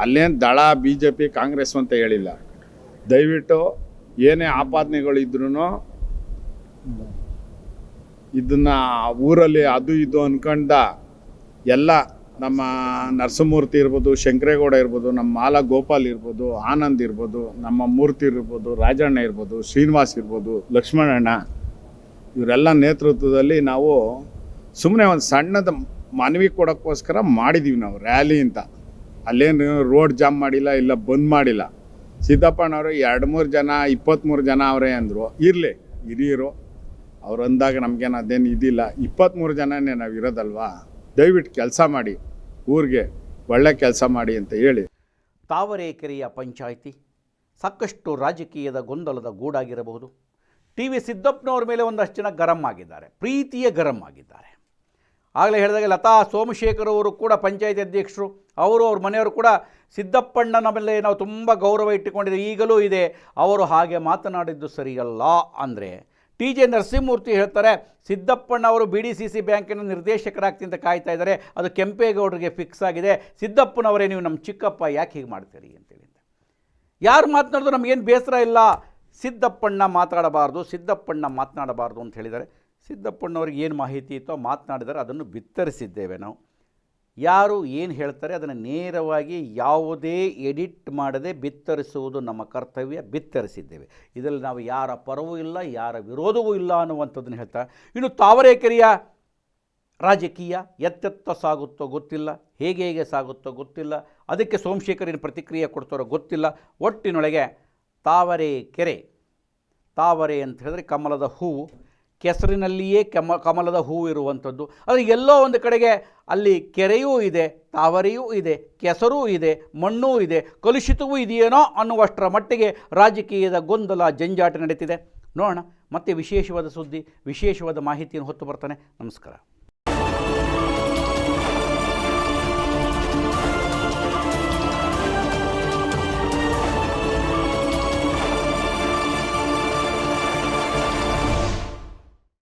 ಅಲ್ಲೇನು ದಳ ಬಿ ಜೆ ಪಿ ಕಾಂಗ್ರೆಸ್ ಅಂತ ಹೇಳಿಲ್ಲ. ದಯವಿಟ್ಟು ಏನೇ ಆಪಾದನೆಗಳಿದ್ರೂ ಇದನ್ನ ಊರಲ್ಲಿ ಅದು ಇದು ಅನ್ಕೊಂಡ ಎಲ್ಲ ನಮ್ಮ ನರಸಿಂಹಮೂರ್ತಿ ಇರ್ಬೋದು, ಶಂಕರೇಗೌಡ ಇರ್ಬೋದು, ನಮ್ಮ ಮಾಲಾ ಗೋಪಾಲ್ ಇರ್ಬೋದು, ಆನಂದ್ ಇರ್ಬೋದು, ನಮ್ಮ ಮೂರ್ತಿ ಇರ್ಬೋದು, ರಾಜಣ್ಣ ಇರ್ಬೋದು, ಶ್ರೀನಿವಾಸ್ ಇರ್ಬೋದು, ಲಕ್ಷ್ಮಣಣ್ಣ ಇವರೆಲ್ಲ ನೇತೃತ್ವದಲ್ಲಿ ನಾವು ಸುಮ್ಮನೆ ಒಂದು ಸಣ್ಣದ ಮನವಿ ಕೊಡೋಕ್ಕೋಸ್ಕರ ಮಾಡಿದ್ದೀವಿ ನಾವು ರ್ಯಾಲಿ ಅಂತ. ಅಲ್ಲೇನು ರೋಡ್ ಜಾಮ್ ಮಾಡಿಲ್ಲ, ಇಲ್ಲ ಬಂದ್ ಮಾಡಿಲ್ಲ. ಸಿದ್ದಪ್ಪನವರು ಎರಡು ಮೂರು ಜನ ಇಪ್ಪತ್ತ್ಮೂರು ಜನ ಅವರೇ ಅಂದರು. ಇರಲಿ, ಹಿರಿಯರು. ಅವ್ರು ಅಂದಾಗ ನಮಗೇನು ಅದೇನು ಇದಿಲ್ಲ. ಇಪ್ಪತ್ತ್ಮೂರು ಜನನೇ ನಾವು ಇರೋದಲ್ವಾ? ದಯವಿಟ್ಟು ಕೆಲಸ ಮಾಡಿ, ಊರಿಗೆ ಒಳ್ಳೆ ಕೆಲಸ ಮಾಡಿ ಅಂತ ಹೇಳಿ. ತಾವರೆಕೆರೆಯ ಪಂಚಾಯಿತಿ, ಸಾಕಷ್ಟು ರಾಜಕೀಯದ ಗೊಂದಲದ ಗೂಡಾಗಿರಬಹುದು. ಟಿ ವಿ ಸಿದ್ದಪ್ಪನವ್ರ ಮೇಲೆ ಒಂದಷ್ಟು ಜನ ಗರಂ ಆಗಿದ್ದಾರೆ, ಪ್ರೀತಿಯ ಗರಂ ಆಗಿದ್ದಾರೆ. ಆಗಲೇ ಹೇಳಿದಾಗ ಲತಾ ಸೋಮಶೇಖರ್ ಅವರು ಕೂಡ ಪಂಚಾಯತಿ ಅಧ್ಯಕ್ಷರು, ಅವರು ಅವ್ರ ಮನೆಯವರು ಕೂಡ ಸಿದ್ದಪ್ಪಣ್ಣನ ಮೇಲೆ ನಾವು ತುಂಬ ಗೌರವ ಇಟ್ಟುಕೊಂಡಿದ್ದೆ ಈಗಲೂ ಇದೆ. ಅವರು ಹಾಗೆ ಮಾತನಾಡಿದ್ದು ಸರಿಯಲ್ಲ ಅಂದರೆ ಟಿ ಜೆ ನರಸಿಂಹಮೂರ್ತಿ ಹೇಳ್ತಾರೆ, ಸಿದ್ದಪ್ಪಣ್ಣ ಅವರು ಬಿ ಡಿ ಸಿ ಸಿ ಬ್ಯಾಂಕಿನ ನಿರ್ದೇಶಕರಾಗ್ತಿ ಅಂತ ಕಾಯ್ತಾ ಇದ್ದಾರೆ, ಅದು ಕೆಂಪೇಗೌಡರಿಗೆ ಫಿಕ್ಸ್ ಆಗಿದೆ. ಸಿದ್ದಪ್ಪನವರೇ ನೀವು ನಮ್ಮ ಚಿಕ್ಕಪ್ಪ ಯಾಕೆ ಹೀಗೆ ಮಾಡ್ತೀರಿ ಅಂತೇಳಿ ಯಾರು ಮಾತನಾಡಿದ್ರು ನಮಗೇನು ಬೇಸರ ಇಲ್ಲ. ಸಿದ್ದಪ್ಪಣ್ಣ ಮಾತಾಡಬಾರ್ದು, ಸಿದ್ದಪ್ಪಣ್ಣ ಮಾತನಾಡಬಾರ್ದು ಅಂತ ಹೇಳಿದ್ದಾರೆ. ಸಿದ್ದಪ್ಪಣ್ಣವ್ರಿಗೆ ಏನು ಮಾಹಿತಿ ಇತ್ತೋ ಮಾತನಾಡಿದರೆ ಅದನ್ನು ಬಿತ್ತರಿಸಿದ್ದೇವೆ ನಾವು. ಯಾರು ಏನು ಹೇಳ್ತಾರೆ ಅದನ್ನು ನೇರವಾಗಿ ಯಾವುದೇ ಎಡಿಟ್ ಮಾಡದೆ ಬಿತ್ತರಿಸುವುದು ನಮ್ಮ ಕರ್ತವ್ಯ, ಬಿತ್ತರಿಸಿದ್ದೇವೆ. ಇದರಲ್ಲಿ ನಾವು ಯಾರ ಪರವೂ ಇಲ್ಲ, ಯಾರ ವಿರೋಧವೂ ಇಲ್ಲ ಅನ್ನುವಂಥದ್ದನ್ನು ಹೇಳ್ತಾ, ಇನ್ನು ತಾವರೇಕೆರೆಯ ರಾಜಕೀಯ ಎತ್ತೆತ್ತ ಸಾಗುತ್ತೋ ಗೊತ್ತಿಲ್ಲ, ಹೇಗೆ ಹೇಗೆ ಸಾಗುತ್ತೋ ಗೊತ್ತಿಲ್ಲ, ಅದಕ್ಕೆ ಸೋಮಶೇಖರಿನ ಪ್ರತಿಕ್ರಿಯೆ ಕೊಡ್ತಾರೋ ಗೊತ್ತಿಲ್ಲ, ಒಟ್ಟಿನೊಳಗೆ ತಾವರೆ ಕೆರೆ. ತಾವರೆ ಅಂತ ಹೇಳಿದ್ರೆ ಕಮಲದ ಹೂವು ಕೆಸರಿನಲ್ಲಿಯೇ ಕೆಮ, ಕಮಲದ ಹೂವು ಇರುವಂಥದ್ದು. ಆದರೆ ಎಲ್ಲೋ ಒಂದು ಕಡೆಗೆ ಅಲ್ಲಿ ಕೆರೆಯೂ ಇದೆ, ತಾವರೆಯೂ ಇದೆ, ಕೆಸರೂ ಇದೆ, ಮಣ್ಣೂ ಇದೆ, ಕಲುಷಿತವೂ ಇದೆಯೇನೋ ಅನ್ನುವಷ್ಟರ ಮಟ್ಟಿಗೆ ರಾಜಕೀಯದ ಗೊಂದಲ ಜಂಜಾಟ ನಡೀತಿದೆ. ನೋಡೋಣ, ಮತ್ತೆ ವಿಶೇಷವಾದ ಸುದ್ದಿ, ವಿಶೇಷವಾದ ಮಾಹಿತಿಯನ್ನು ಹೊತ್ತು ಬರ್ತಾನೆ. ನಮಸ್ಕಾರ.